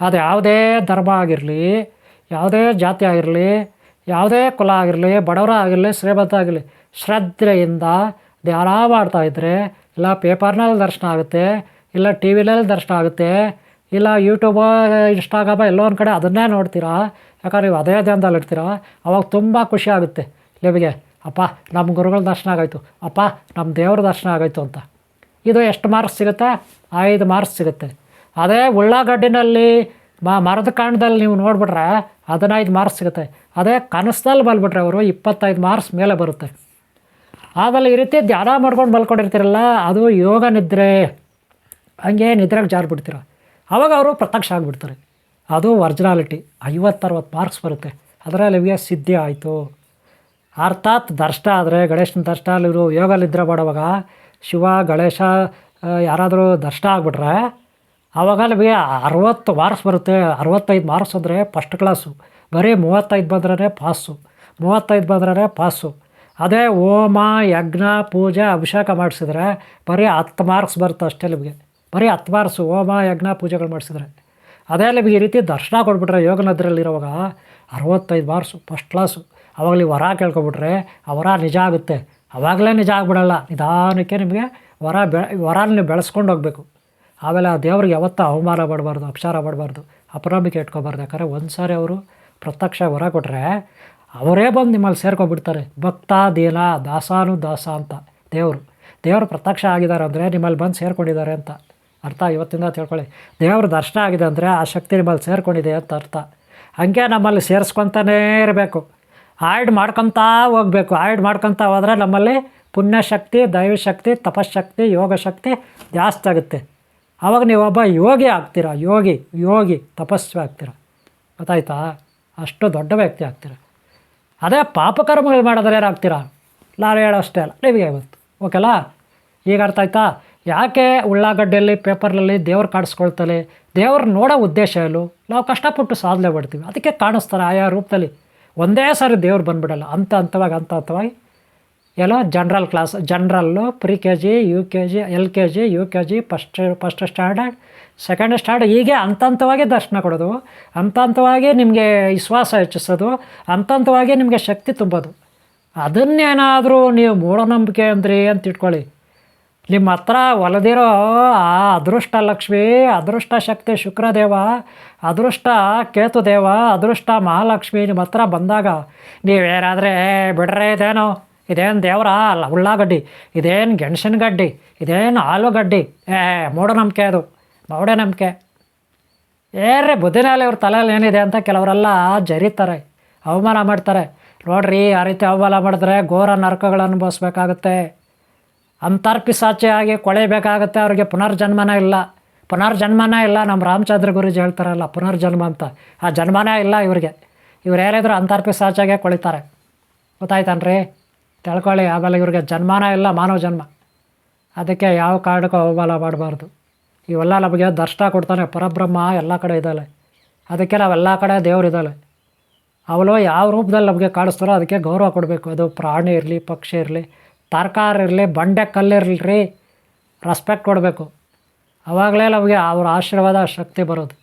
ಅದು ಯಾವುದೇ ಧರ್ಮ ಆಗಿರಲಿ, ಯಾವುದೇ ಜಾತಿ ಆಗಿರಲಿ, ಯಾವುದೇ ಕುಲ ಆಗಿರಲಿ, ಬಡವರ ಆಗಿರಲಿ, ಶ್ರೀಮಂತ ಆಗಿರಲಿ, ಶ್ರದ್ಧೆಯಿಂದ ಧ್ಯಾನ ಇದ್ದರೆ ಇಲ್ಲ ಪೇಪರ್ನಲ್ಲಿ ದರ್ಶನ ಆಗುತ್ತೆ, ಇಲ್ಲ ಟಿ ವಿನಲ್ಲಿ ದರ್ಶನ ಆಗುತ್ತೆ, ಇಲ್ಲ ಯೂಟ್ಯೂಬ, ಇನ್ಸ್ಟಾಗ್ರಾಮ, ಎಲ್ಲೋ ಒಂದು ಕಡೆ ಅದನ್ನೇ ನೋಡ್ತೀರಾ ಯಾಕಂದ್ರೆ ನೀವು ಅದೇ ಧ್ಯಾನದಲ್ಲಿ ಅವಾಗ ತುಂಬ ಖುಷಿ ಆಗುತ್ತೆ. ನಿಮಗೆ ಅಪ್ಪ ನಮ್ಮ ಗುರುಗಳ ದರ್ಶನ ಆಗೋಯ್ತು. ಅಪ್ಪ ನಮ್ಮ ದೇವ್ರ ದರ್ಶನ ಆಗೋಯ್ತು ಅಂತ. ಇದು ಎಷ್ಟು ಮಾರ್ಕ್ಸ್ ಸಿಗುತ್ತೆ? ಐದು ಮಾರ್ಕ್ಸ್ ಸಿಗುತ್ತೆ. ಅದೇ ಉಳ್ಳಾಗಡ್ಡಿನಲ್ಲಿ, ಮ, ಮರದ ಕಾಂಡದಲ್ಲಿ ನೀವು ನೋಡಿಬಿಟ್ರೆ ಹದಿನೈದು ಮಾರ್ಕ್ಸ್ ಸಿಗುತ್ತೆ. ಅದೇ ಕನಸಲ್ಲಿ ಬಂದ್ಬಿಟ್ರೆ ಅವರು ಇಪ್ಪತ್ತೈದು ಮಾರ್ಕ್ಸ್ ಮೇಲೆ ಬರುತ್ತೆ. ಆಮೇಲೆ ಈ ರೀತಿ ಧ್ಯಾನ ಮಾಡ್ಕೊಂಡು ಮಲ್ಕೊಂಡಿರ್ತೀರಲ್ಲ, ಅದು ಯೋಗ ನಿದ್ರೆ. ಹಂಗೆ ನಿದ್ರೆಗೆ ಜಾರು ಬಿಡ್ತೀರ ಅವಾಗ ಅವರು ಪ್ರತ್ಯಕ್ಷ ಆಗಿಬಿಡ್ತಾರೆ. ಅದು ಒರ್ಜಿನಾಲಿಟಿ, ಐವತ್ತರವತ್ತು ಮಾರ್ಕ್ಸ್ ಬರುತ್ತೆ. ಅದರಲ್ಲಿ ನಿಮಗೆ ಸಿದ್ಧಿ ಆಯಿತು. ಅರ್ಥಾತ್ ದರ್ಶನ ಆದರೆ ಗಣೇಶನ ದರ್ಶನ ಇವರು ಯೋಗ ನಿದ್ರೆ ಮಾಡುವಾಗ ಶಿವ, ಗಣೇಶ ಯಾರಾದರೂ ದರ್ಶನ ಆಗಿಬಿಟ್ರೆ ಆವಾಗ ನಿಮಗೆ ಅರವತ್ತು ಮಾರ್ಕ್ಸ್ ಬರುತ್ತೆ. ಅರವತ್ತೈದು ಮಾರ್ಕ್ಸ್ ಅಂದರೆ ಫಸ್ಟ್ ಕ್ಲಾಸು. ಬರೀ ಮೂವತ್ತೈದು ಬಂದ್ರೆ ಪಾಸು. ಮೂವತ್ತೈದು ಬಂದ್ರೆ ಪಾಸು. ಅದೇ ಹೋಮ, ಯಜ್ಞ, ಪೂಜೆ, ಅಭಿಷೇಕ ಮಾಡಿಸಿದ್ರೆ ಬರೀ ಹತ್ತು ಮಾರ್ಕ್ಸ್ ಬರುತ್ತೆ ಅಷ್ಟೇ ನಿಮಗೆ. ಬರೀ ಹತ್ತು ಮಾರ್ಕ್ಸು ಹೋಮ, ಯಜ್ಞ, ಪೂಜೆಗಳು ಮಾಡಿಸಿದ್ರೆ. ಅದೇ ನಿಮಗೆ ಈ ರೀತಿ ದರ್ಶನ ಕೊಟ್ಬಿಟ್ರೆ ಯೋಗನದ್ರಲ್ಲಿರುವಾಗ ಅರವತ್ತೈದು ಮಾರ್ಕ್ಸು ಫಸ್ಟ್ ಕ್ಲಾಸು ಅವಾಗಲಿ ವರ ಕೇಳ್ಕೊಬಿಟ್ರೆ ಆ ವರ ನಿಜ ಆಗುತ್ತೆ. ಅವಾಗಲೇ ನಿಜ ಆಗ್ಬಿಡಲ್ಲ. ನಿಧಾನಕ್ಕೆ ನಿಮಗೆ ವರ ಬೆ ವರಾನ ನೀವು ಬೆಳೆಸ್ಕೊಂಡು ಹೋಗಬೇಕು. ಆಮೇಲೆ ಆ ದೇವ್ರಿಗೆ ಯಾವತ್ತೂ ಅವಮಾನ ಮಾಡಬಾರ್ದು ಅಪಚಾರ ಮಾಡಬಾರ್ದು ಅಪನಂಬಿಕೆ ಇಟ್ಕೊಬಾರ್ದು. ಯಾಕಂದರೆ ಒಂದು ಸಾರಿ ಅವರು ಪ್ರತ್ಯಕ್ಷ ವರ ಕೊಟ್ಟರೆ ಅವರೇ ಬಂದು ನಿಮ್ಮಲ್ಲಿ ಸೇರ್ಕೊಬಿಡ್ತಾರೆ. ಭಕ್ತ, ದೀನ, ದಾಸಾನು, ದಾಸ ಅಂತ ದೇವರು. ದೇವರು ಪ್ರತ್ಯಕ್ಷ ಆಗಿದ್ದಾರೆ ಅಂದರೆ ನಿಮ್ಮಲ್ಲಿ ಬಂದು ಸೇರ್ಕೊಂಡಿದ್ದಾರೆ ಅಂತ. ಅರ್ಥ? ಇವತ್ತಿಂದ ತಿಳ್ಕೊಳ್ಳಿ ದೇವ್ರ ದರ್ಶನ ಆಗಿದೆ ಅಂದರೆ ಆ ಶಕ್ತಿ ನಿಮ್ಮಲ್ಲಿ ಸೇರ್ಕೊಂಡಿದೆ ಅಂತ ಅರ್ಥ. ಹಾಗೆ ನಮ್ಮಲ್ಲಿ ಸೇರಿಸ್ಕೊತಾನೇ ಇರಬೇಕು. ಆಯ್ಡ್ ಮಾಡ್ಕೊತಾ ಹೋಗಬೇಕು. ಆಯ್ಡ್ ಮಾಡ್ಕೊತಾ ಹೋದರೆ ನಮ್ಮಲ್ಲಿ ಪುಣ್ಯಶಕ್ತಿ, ದೈವಶಕ್ತಿ, ತಪಶಕ್ತಿ ಯೋಗ ಶಕ್ತಿ ಜಾಸ್ತಿ ಆಗುತ್ತೆ. ಆವಾಗ ನೀವು ಒಬ್ಬ ಯೋಗಿ ಆಗ್ತೀರ? ಯೋಗಿ ಯೋಗಿ, ತಪಸ್ವಿ ಆಗ್ತೀರ? ಗೊತ್ತಾಯ್ತಾ? ಅಷ್ಟು ದೊಡ್ಡ ವ್ಯಕ್ತಿ ಆಗ್ತೀರ? ಅದೇ ಪಾಪಕರ್ಮಗಳು ಮಾಡಿದ್ರೆ ಏನಾಗ್ತೀರಾ? ನಾನು ಹೇಳೋಷ್ಟೇ ಅಲ್ಲ. ನಿಮಗೆ ಗೊತ್ತು. ಓಕೆಲ್ಲ ಈಗ ಅರ್ಥ ಆಯ್ತಾ? ಯಾಕೆ ಉಳ್ಳಾಗಡ್ಡೆಯಲ್ಲಿ ಪೇಪರ್ನಲ್ಲಿ ದೇವ್ರು ಕಾಡಿಸ್ಕೊಳ್ತಾರೆ ದೇವ್ರು ನೋಡೋ ಉದ್ದೇಶ ಏನು? ನಾವು ಕಷ್ಟಪಟ್ಟು ಸಾಧನೆ ಮಾಡ್ತೀವಿ. ಅದಕ್ಕೆ ಕಾಣಿಸ್ತಾರೆ ಆಯಾ ರೂಪದಲ್ಲಿ. ಒಂದೇ ಸಾರಿ ದೇವ್ರು ಬಂದ್ಬಿಡಲ್ಲ. ಅಂತ ಹಂತವಾಗಿ ಹಂತ ಹಂತವಾಗಿ ಎಲ್ಲೋ general class, ಜನ್ರಲ್ಲು pre K G U K G L K G U K G first first standard, second standard, ಹೀಗೆ ಹಂತ ಹಂತವಾಗಿ ದರ್ಶನ ಕೊಡೋದು. ಹಂತ ಹಂತವಾಗಿ ನಿಮಗೆ ವಿಶ್ವಾಸ ಹೆಚ್ಚಿಸೋದು. ಹಂತ ಹಂತವಾಗಿ ನಿಮಗೆ ಶಕ್ತಿ ತುಂಬೋದು. ಅದನ್ನೇನಾದರೂ ನೀವು ಮೂಢನಂಬಿಕೆ ಅಂದ್ರಿ ಅಂತ ಇಟ್ಕೊಳ್ಳಿ. ನಿಮ್ಮ ಹತ್ರ ಒಲದಿರೋ ಆ ಅದೃಷ್ಟ ಲಕ್ಷ್ಮಿ, ಅದೃಷ್ಟ ಶಕ್ತಿ ಶುಕ್ರದೇವ, ಅದೃಷ್ಟ ಕೇತುದೇವ, ಅದೃಷ್ಟ ಮಹಾಲಕ್ಷ್ಮಿ ನಿಮ್ಮ ಹತ್ರ ಬಂದಾಗ ನೀವೇನಾದರೆ ಬಿಡ್ರೆ ಇದೇನೋ, ಇದೇನು ದೇವರ ಅಲ್ಲ, ಉಳ್ಳಾಗಡ್ಡಿ, ಇದೇನು ಗೆಣಸಿನ ಗಡ್ಡಿ, ಇದೇನು ಆಲೂಗಡ್ಡಿ, ಏ, ಮೂಢನಂಬಿಕೆ ಅದು, ಮೌಢನಂಬಿಕೆ. ಏರ್ರಿ, ಬುದ್ಧಿನಲ್ಲಿ ಇವ್ರ ತಲೆಯಲ್ಲಿ ಏನಿದೆ ಅಂತ ಕೆಲವರೆಲ್ಲ ಜರಿತಾರೆ, ಅವಮಾನ ಮಾಡ್ತಾರೆ. ನೋಡ್ರಿ, ಆ ರೀತಿ ಅವಮಾನ ಮಾಡಿದ್ರೆ ಘೋರ ನರಕಗಳನ್ನು ಅನುಭವಿಸ್ಬೇಕಾಗುತ್ತೆ. ಅಂತರ್ಪಿಸಾಚೆ ಆಗಿ ಕೊಳೆಯಬೇಕಾಗತ್ತೆ, ಅವ್ರಿಗೆ ಪುನರ್ಜನ್ಮನೇ ಇಲ್ಲ. ಪುನರ್ಜನ್ಮನೇ ಇಲ್ಲ, ನಮ್ಮ ರಾಮಚಂದ್ರ ಗುರುಜಿ ಹೇಳ್ತಾರಲ್ಲ, ಪುನರ್ಜನ್ಮ ಅಂತ. ಆ ಜನ್ಮನೇ ಇಲ್ಲ ಇವರಿಗೆ. ಇವ್ರು ಯಾರಿದ್ರು ಅಂತರ್ಪಿಸಾಚೆಗೆ ಕೊಳಿತಾರೆ. ಗೊತ್ತಾಯ್ತನ್ರಿ? ತಿಳ್ಕೊಳ್ಳಿ, ಆಮೇಲೆ ಇವ್ರಿಗೆ ಜನ್ಮನೇ ಇಲ್ಲ, ಮಾನವ ಜನ್ಮ. ಅದಕ್ಕೆ ಯಾವ ಕಾರಣಕ್ಕೂ ಅವಮಾನ ಮಾಡಬಾರ್ದು. ಇವೆಲ್ಲ ನಮಗೆ ದರ್ಶನ ಕೊಡ್ತಾನೆ, ಪರಬ್ರಹ್ಮ ಎಲ್ಲ ಕಡೆ ಇದ್ದಾಳೆ. ಅದಕ್ಕೆ ನಾವೆಲ್ಲ ಕಡೆ ದೇವರಿದ್ದಾಳೆ ಅವಳು ಯಾವ ರೂಪದಲ್ಲಿ ನಮಗೆ ಕಾಣಿಸ್ತಾರೋ ಅದಕ್ಕೆ ಗೌರವ ಕೊಡಬೇಕು. ಅದು ಪ್ರಾಣಿ ಇರಲಿ, ಪಕ್ಷಿ ಇರಲಿ ತರಕಾರಿ ಇರಲಿ, ಬಂಡೆ ಕಲ್ಲಿರಲಿ ರೆಸ್ಪೆಕ್ಟ್ ಕೊಡಬೇಕು. ಆವಾಗಲೇ ನಮಗೆ ಅವ್ರ ಆಶೀರ್ವಾದ, ಶಕ್ತಿ ಬರೋದು.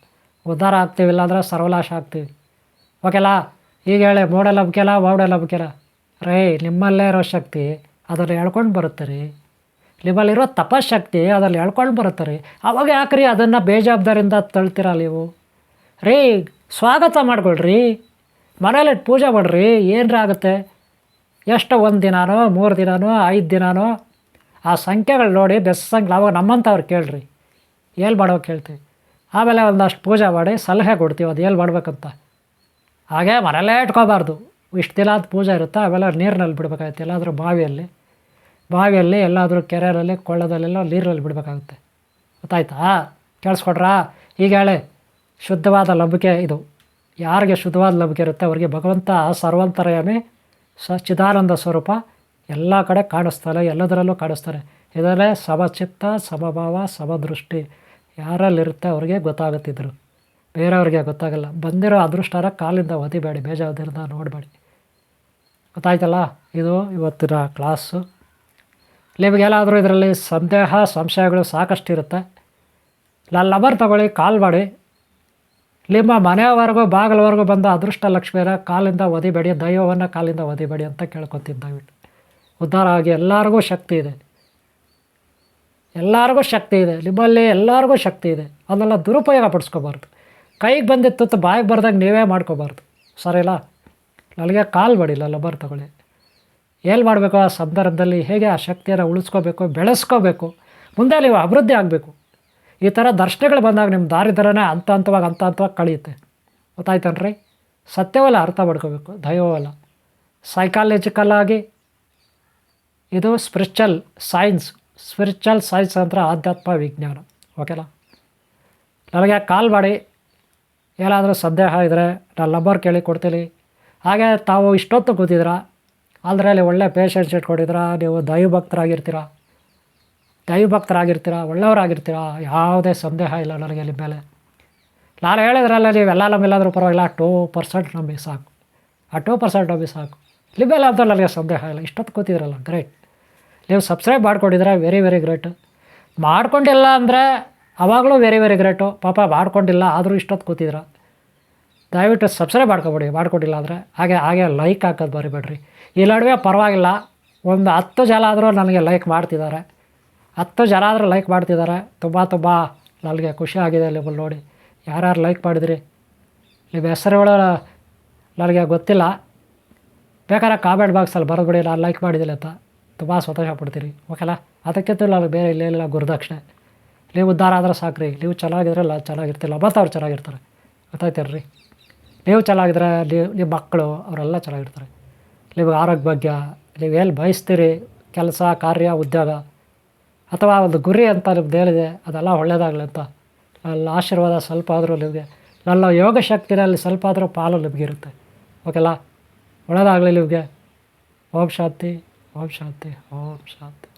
ಉದ್ಧಾರ ಆಗ್ತೀವಿ, ಇಲ್ಲಾಂದ್ರೆ ಸರ್ವನಾಶ ಆಗ್ತೀವಿ. ಓಕೆಲ್ಲ ಈಗ ಹೇಳಿ ಮೂಢನಂಬಿಕೆಲ್ಲ ಲಬ್ಕೆಲ್ಲ ರೇ, ನಿಮ್ಮಲ್ಲೇ ಇರೋ ಶಕ್ತಿ ಅದನ್ನು ಹೇಳ್ಕೊಂಡು ಬರುತ್ತೆ ರೀ. ನಿಮ್ಮಲ್ಲಿರೋ ತಪಶಕ್ತಿ ಅದರಲ್ಲಿ ಹೇಳ್ಕೊಂಡು ಬರುತ್ತೆ ರೀ. ಅವಾಗ ಯಾಕ್ರಿ ಅದನ್ನು ಬೇಜವಾಬ್ದಾರಿಯಿಂದ ತಳ್ತೀರ ನೀವು? ರೀ, ಸ್ವಾಗತ ಮಾಡ್ಕೊಳ್ರಿ. ಮನೇಲಿಟ್ಟು ಪೂಜೆ ಮಾಡ್ರಿ, ಏನರ ಆಗುತ್ತೆ? ಎಷ್ಟು ಒಂದು ದಿನನೋ, ಮೂರು ದಿನನೋ, ಐದು ದಿನಾನೋ, ಆ ಸಂಖ್ಯೆಗಳು ನೋಡಿ ಬೆಸ್ಸಂಗೆ ಅವಾಗ ನಮ್ಮಂಥವ್ರು ಕೇಳ್ರಿ. ಎಲ್ಲಿ ಮಾಡೋ ಕೇಳ್ತೀವಿ ಆಮೇಲೆ ಒಂದಷ್ಟು ಪೂಜೆ ಮಾಡಿ ಸಲಹೆ ಕೊಡ್ತೀವಿ, ಅದು ಏಲ್ ಮಾಡ್ಬೇಕಂತ. ಹಾಗೆ ಮನೆಯಲ್ಲೇ ಇಟ್ಕೋಬಾರ್ದು. ಇಷ್ಟು ದಿನ ಅಂತ ಪೂಜೆ ಇರುತ್ತೆ, ಆಮೇಲೆ ನೀರಿನಲ್ಲಿ ಬಿಡಬೇಕಾಗುತ್ತೆ, ಎಲ್ಲಾದರೂ ಬಾವಿಯಲ್ಲಿ. ಬಾವಿಯಲ್ಲಿ ಎಲ್ಲಾದರೂ ಕೆರೆಯಲ್ಲಿ, ಕೊಳ್ಳದಲ್ಲೆಲ್ಲ ನೀರಲ್ಲಿ ಬಿಡಬೇಕಾಗುತ್ತೆ. ಗೊತ್ತಾಯ್ತಾ? ಕೇಳಿಸ್ಕೊಡ್ರಾ? ಈಗ ಹೇಳಿ, ಶುದ್ಧವಾದ ನಂಬಿಕೆ ಇದು. ಯಾರಿಗೆ ಶುದ್ಧವಾದ ನಂಬಿಕೆ ಇರುತ್ತೆ, ಅವರಿಗೆ ಭಗವಂತ ಸರ್ವಂತರಯಾಮಿ ಸ ಚಿದಾನಂದ ಸ್ವರೂಪ ಎಲ್ಲ ಕಡೆ ಕಾಣಿಸ್ತಾರೆ ಎಲ್ಲದರಲ್ಲೂ ಕಾಣಿಸ್ತಾರೆ. ಇದರಲ್ಲೇ ಸಮಚಿತ್ತ, ಸಮಭಾವ, ಸಮದೃಷ್ಟಿ ಯಾರಲ್ಲಿರುತ್ತೆ ಅವ್ರಿಗೆ ಗೊತ್ತಾಗುತ್ತಿದ್ದರು. ಬೇರೆಯವ್ರಿಗೆ ಗೊತ್ತಾಗಲ್ಲ. ಬಂದಿರೋ ಅದೃಷ್ಟರ ಕಾಲಿಂದ ಒದಿಬೇಡಿ ಬೇಜಾರದಿಂದ ನೋಡಬೇಡಿ. ಗೊತ್ತಾಯ್ತಲ್ಲ? ಇದು ಇವತ್ತಿನ ಕ್ಲಾಸು. ನಿಮಗೆಲ್ಲಾದರೂ ಇದರಲ್ಲಿ ಸಂದೇಹ, ಸಂಶಯಗಳು ಸಾಕಷ್ಟು ಇರುತ್ತೆ ನನ್ನ ತಗೊಳ್ಳಿ, ಕಾಲ್ ಮಾಡಿ. ನಿಮ್ಮ ಮನೆಯವರೆಗೂ ಬಾಗಿಲವರೆಗೂ ಬಂದ ಅದೃಷ್ಟ ಲಕ್ಷ್ಮಿಯರ ಕಾಲಿಂದ ಒದಿಬೇಡಿ ದೈವವನ್ನು ಕಾಲಿಂದ ಒದಿಬೇಡಿ ಅಂತ ಕೇಳ್ಕೊತೀನಿ ದಯವಿಟ್ಟು. ಉದ್ಧಾರ ಆಗಿ ಎಲ್ಲರಿಗೂ ಶಕ್ತಿ ಇದೆ. ಎಲ್ಲರಿಗೂ ಶಕ್ತಿ ಇದೆ. ನಿಮ್ಮಲ್ಲಿ ಎಲ್ಲರಿಗೂ ಶಕ್ತಿ ಇದೆ. ಅದನ್ನೆಲ್ಲ ದುರುಪಯೋಗ ಪಡಿಸ್ಕೋಬಾರ್ದು. ಕೈಗೆ ಬಂದಿತ್ತು ಬಾಯಿಗೆ ಬರ್ದಾಗ ನೀವೇ ಮಾಡ್ಕೋಬಾರ್ದು. ಸರಿಲ್ಲ ನನಗೆ ಕಾಲ್ ಮಾಡಿಲ್ಲ ಲಬ್ಬರ್ ತಗೊಳ್ಳಿ. ಏನು ಮಾಡಬೇಕು ಆ ಸಂದರ್ಭದಲ್ಲಿ? ಹೇಗೆ ಆ ಶಕ್ತಿಯನ್ನು ಉಳಿಸ್ಕೋಬೇಕು, ಬೆಳೆಸ್ಕೋಬೇಕು? ಮುಂದೆ ನೀವು ಅಭಿವೃದ್ಧಿ ಆಗಬೇಕು. ಈ ಥರ ದರ್ಶನಗಳು ಬಂದಾಗ ನಿಮ್ಮ ದಾರಿದ್ರನೇ ಹಂತ ಹಂತವಾಗಿ ಹಂತ ಹಂತವಾಗಿ ಕಳೆಯುತ್ತೆ. ಗೊತ್ತಾಯ್ತನ್ರಿ? ಸತ್ಯವಲ್ಲ ಅರ್ಥ ಮಾಡ್ಕೋಬೇಕು, ದೈವವಲ್ಲ. ಸೈಕಾಲಜಿಕಲ್ ಆಗಿ ಇದು ಸ್ಪಿರಿಚುವಲ್ ಸೈನ್ಸ್ ಸ್ಪಿರಿಚುವಲ್ ಸೈನ್ಸ್ ಅಂದರೆ ಆಧ್ಯಾತ್ಮ ವಿಜ್ಞಾನ. ಓಕೆನಾ ನನಗೆ ಕಾಲ್ ಮಾಡಿ ಏನಾದರೂ ಸಂದೇಹ ಇದ್ದರೆ ನಾನು ನಂಬರ್ ಕೇಳಿ ಕೊಡ್ತೀನಿ. ಹಾಗೆ ತಾವು ಇಷ್ಟೊತ್ತು ಕೂತಿದ್ದೀರಾ, ಅದರಲ್ಲಿ ಒಳ್ಳೆ ಪೇಷನ್ಸ್ ಇಟ್ಕೊಂಡಿದ್ದೀರಾ, ನೀವು ದೈವ ಭಕ್ತರಾಗಿರ್ತೀರ ದೈವ ಭಕ್ತರಾಗಿರ್ತೀರ ಒಳ್ಳೆಯವರಾಗಿರ್ತೀರ, ಯಾವುದೇ ಸಂದೇಹ ಇಲ್ಲ ನನಗೆ ನಿಮ್ಮ ಮೇಲೆ. ನಾನು ಹೇಳಿದ್ರಲ್ಲ ನೀವೆಲ್ಲ ನಮ್ಮಿಲ್ಲಾದರೂ ಪರವಾಗಿಲ್ಲ ಟೂ ಪರ್ಸೆಂಟ್ ನಮಗೆ ಸಾಕು. ಆ ಟೂ ಪರ್ಸೆಂಟ್ ನಮಗೆ ಸಾಕು. ನಿಮ್ಮೆಲ್ಲ ಅಂತ ನನಗೆ ಸಂದೇಹ ಇಲ್ಲ. ಇಷ್ಟೊತ್ತು ಕೂತಿದ್ರಲ್ಲ, ಗ್ರೇಟ್. ನೀವು ಸಬ್ಸ್ಕ್ರೈಬ್ ಮಾಡ್ಕೊಂಡಿದ್ರೆ ವೆರಿ ವೆರಿ ಗ್ರೇಟ್. ಮಾಡ್ಕೊಂಡಿಲ್ಲ ಅಂದರೆ ಅವಾಗಲೂ ವೆರಿ ವೆರಿ ಗ್ರೇಟು. ಪಾಪ ಮಾಡ್ಕೊಂಡಿಲ್ಲ, ಆದರೂ ಇಷ್ಟೊತ್ತು ಕೂತಿದ್ರ. ದಯವಿಟ್ಟು ಸಬ್ಸ್ಕ್ರೈಬ್ ಮಾಡ್ಕೊಬಿಡಿ. ಮಾಡ್ಕೊಂಡಿಲ್ಲ ಅಂದರೆ ಹಾಗೆ ಹಾಗೆ ಲೈಕ್ ಹಾಕೋದು ಬರಿಬೇಡ್ರಿ ಈ ನಡುವೆ ಪರವಾಗಿಲ್ಲ. ಒಂದು ಹತ್ತು ಜನ ಆದರೂ ನನಗೆ ಲೈಕ್ ಮಾಡ್ತಿದ್ದಾರೆ. ಹತ್ತು ಜನ ಆದರೂ ಲೈಕ್ ಮಾಡ್ತಿದ್ದಾರೆ ತುಂಬ ತುಂಬ ನನಗೆ ಖುಷಿ ಆಗಿದೆ ನಿಮ್ಮಲ್ಲಿ ನೋಡಿ. ಯಾರ್ಯಾರು ಲೈಕ್ ಮಾಡಿದ್ರಿ? ನಿಮ್ಮ ಹೆಸರುಗಳು ನನಗೆ ಗೊತ್ತಿಲ್ಲ. ಬೇಕಾದ್ರೆ ಕಾಮೆಂಟ್ ಬಾಕ್ಸಲ್ಲಿ ಬರೆದ್ಬಿಡಿ, ನಾನು ಲೈಕ್ ಮಾಡಿದ್ದೀನಿ ಅಂತ. ತುಂಬ ಸಂತೋಷ ಪಡ್ತೀರಿ ಓಕೆಲ್ಲ ಅದಕ್ಕಿಂತ ನನಗೆ ಬೇರೆ ಇಲ್ಲೇನಿಲ್ಲ ಗುರುದಕ್ಷಿಣೆ. ನೀವು ಉದ್ಧಾರ ಆದ್ರೆ ಸಾಕ್ರಿ. ನೀವು ಚೆನ್ನಾಗಿದ್ರೆ ಎಲ್ಲ ಚೆನ್ನಾಗಿರ್ತಿಲ್ಲ ಮತ್ತು ಅವ್ರು ಚೆನ್ನಾಗಿರ್ತಾರೆ. ಗೊತ್ತಾಯ್ತೀರ್ರಿ ನೀವು ಚೆನ್ನಾಗಿದ್ರೆ ನೀವು ನಿಮ್ಮ ಮಕ್ಕಳು ಅವರೆಲ್ಲ ಚೆನ್ನಾಗಿರ್ತಾರೆ. ನಿಮಗೆ ಆರೋಗ್ಯ ಭಾಗ್ಯ ನೀವು ಎಲ್ಲಿ ಬಯಸ್ತೀರಿ? ಕೆಲಸ, ಕಾರ್ಯ, ಉದ್ಯೋಗ? ಅಥವಾ ಒಂದು ಗುರಿ ಅಂತ ನಿಮ್ಮ ಏನಿದೆ ಅದೆಲ್ಲ ಒಳ್ಳೆಯದಾಗಲಿ ಅಂತ. ಅಲ್ಲಿ ಆಶೀರ್ವಾದ ಸ್ವಲ್ಪ ಆದರೂ ನಿಮಗೆ. ನನ್ನ ಯೋಗ ಶಕ್ತಿನಲ್ಲಿ ಸ್ವಲ್ಪ ಆದರೂ ಪಾಲು ನಿಮಗಿರುತ್ತೆ ಓಕೆಲ್ಲ ಒಳ್ಳೆಯದಾಗಲಿ ನಿಮಗೆ. ಓಂ ಶಾಂತಿ ಓಂ ಶಾಂತಿ ಓಂ ಶಾಂತಿ.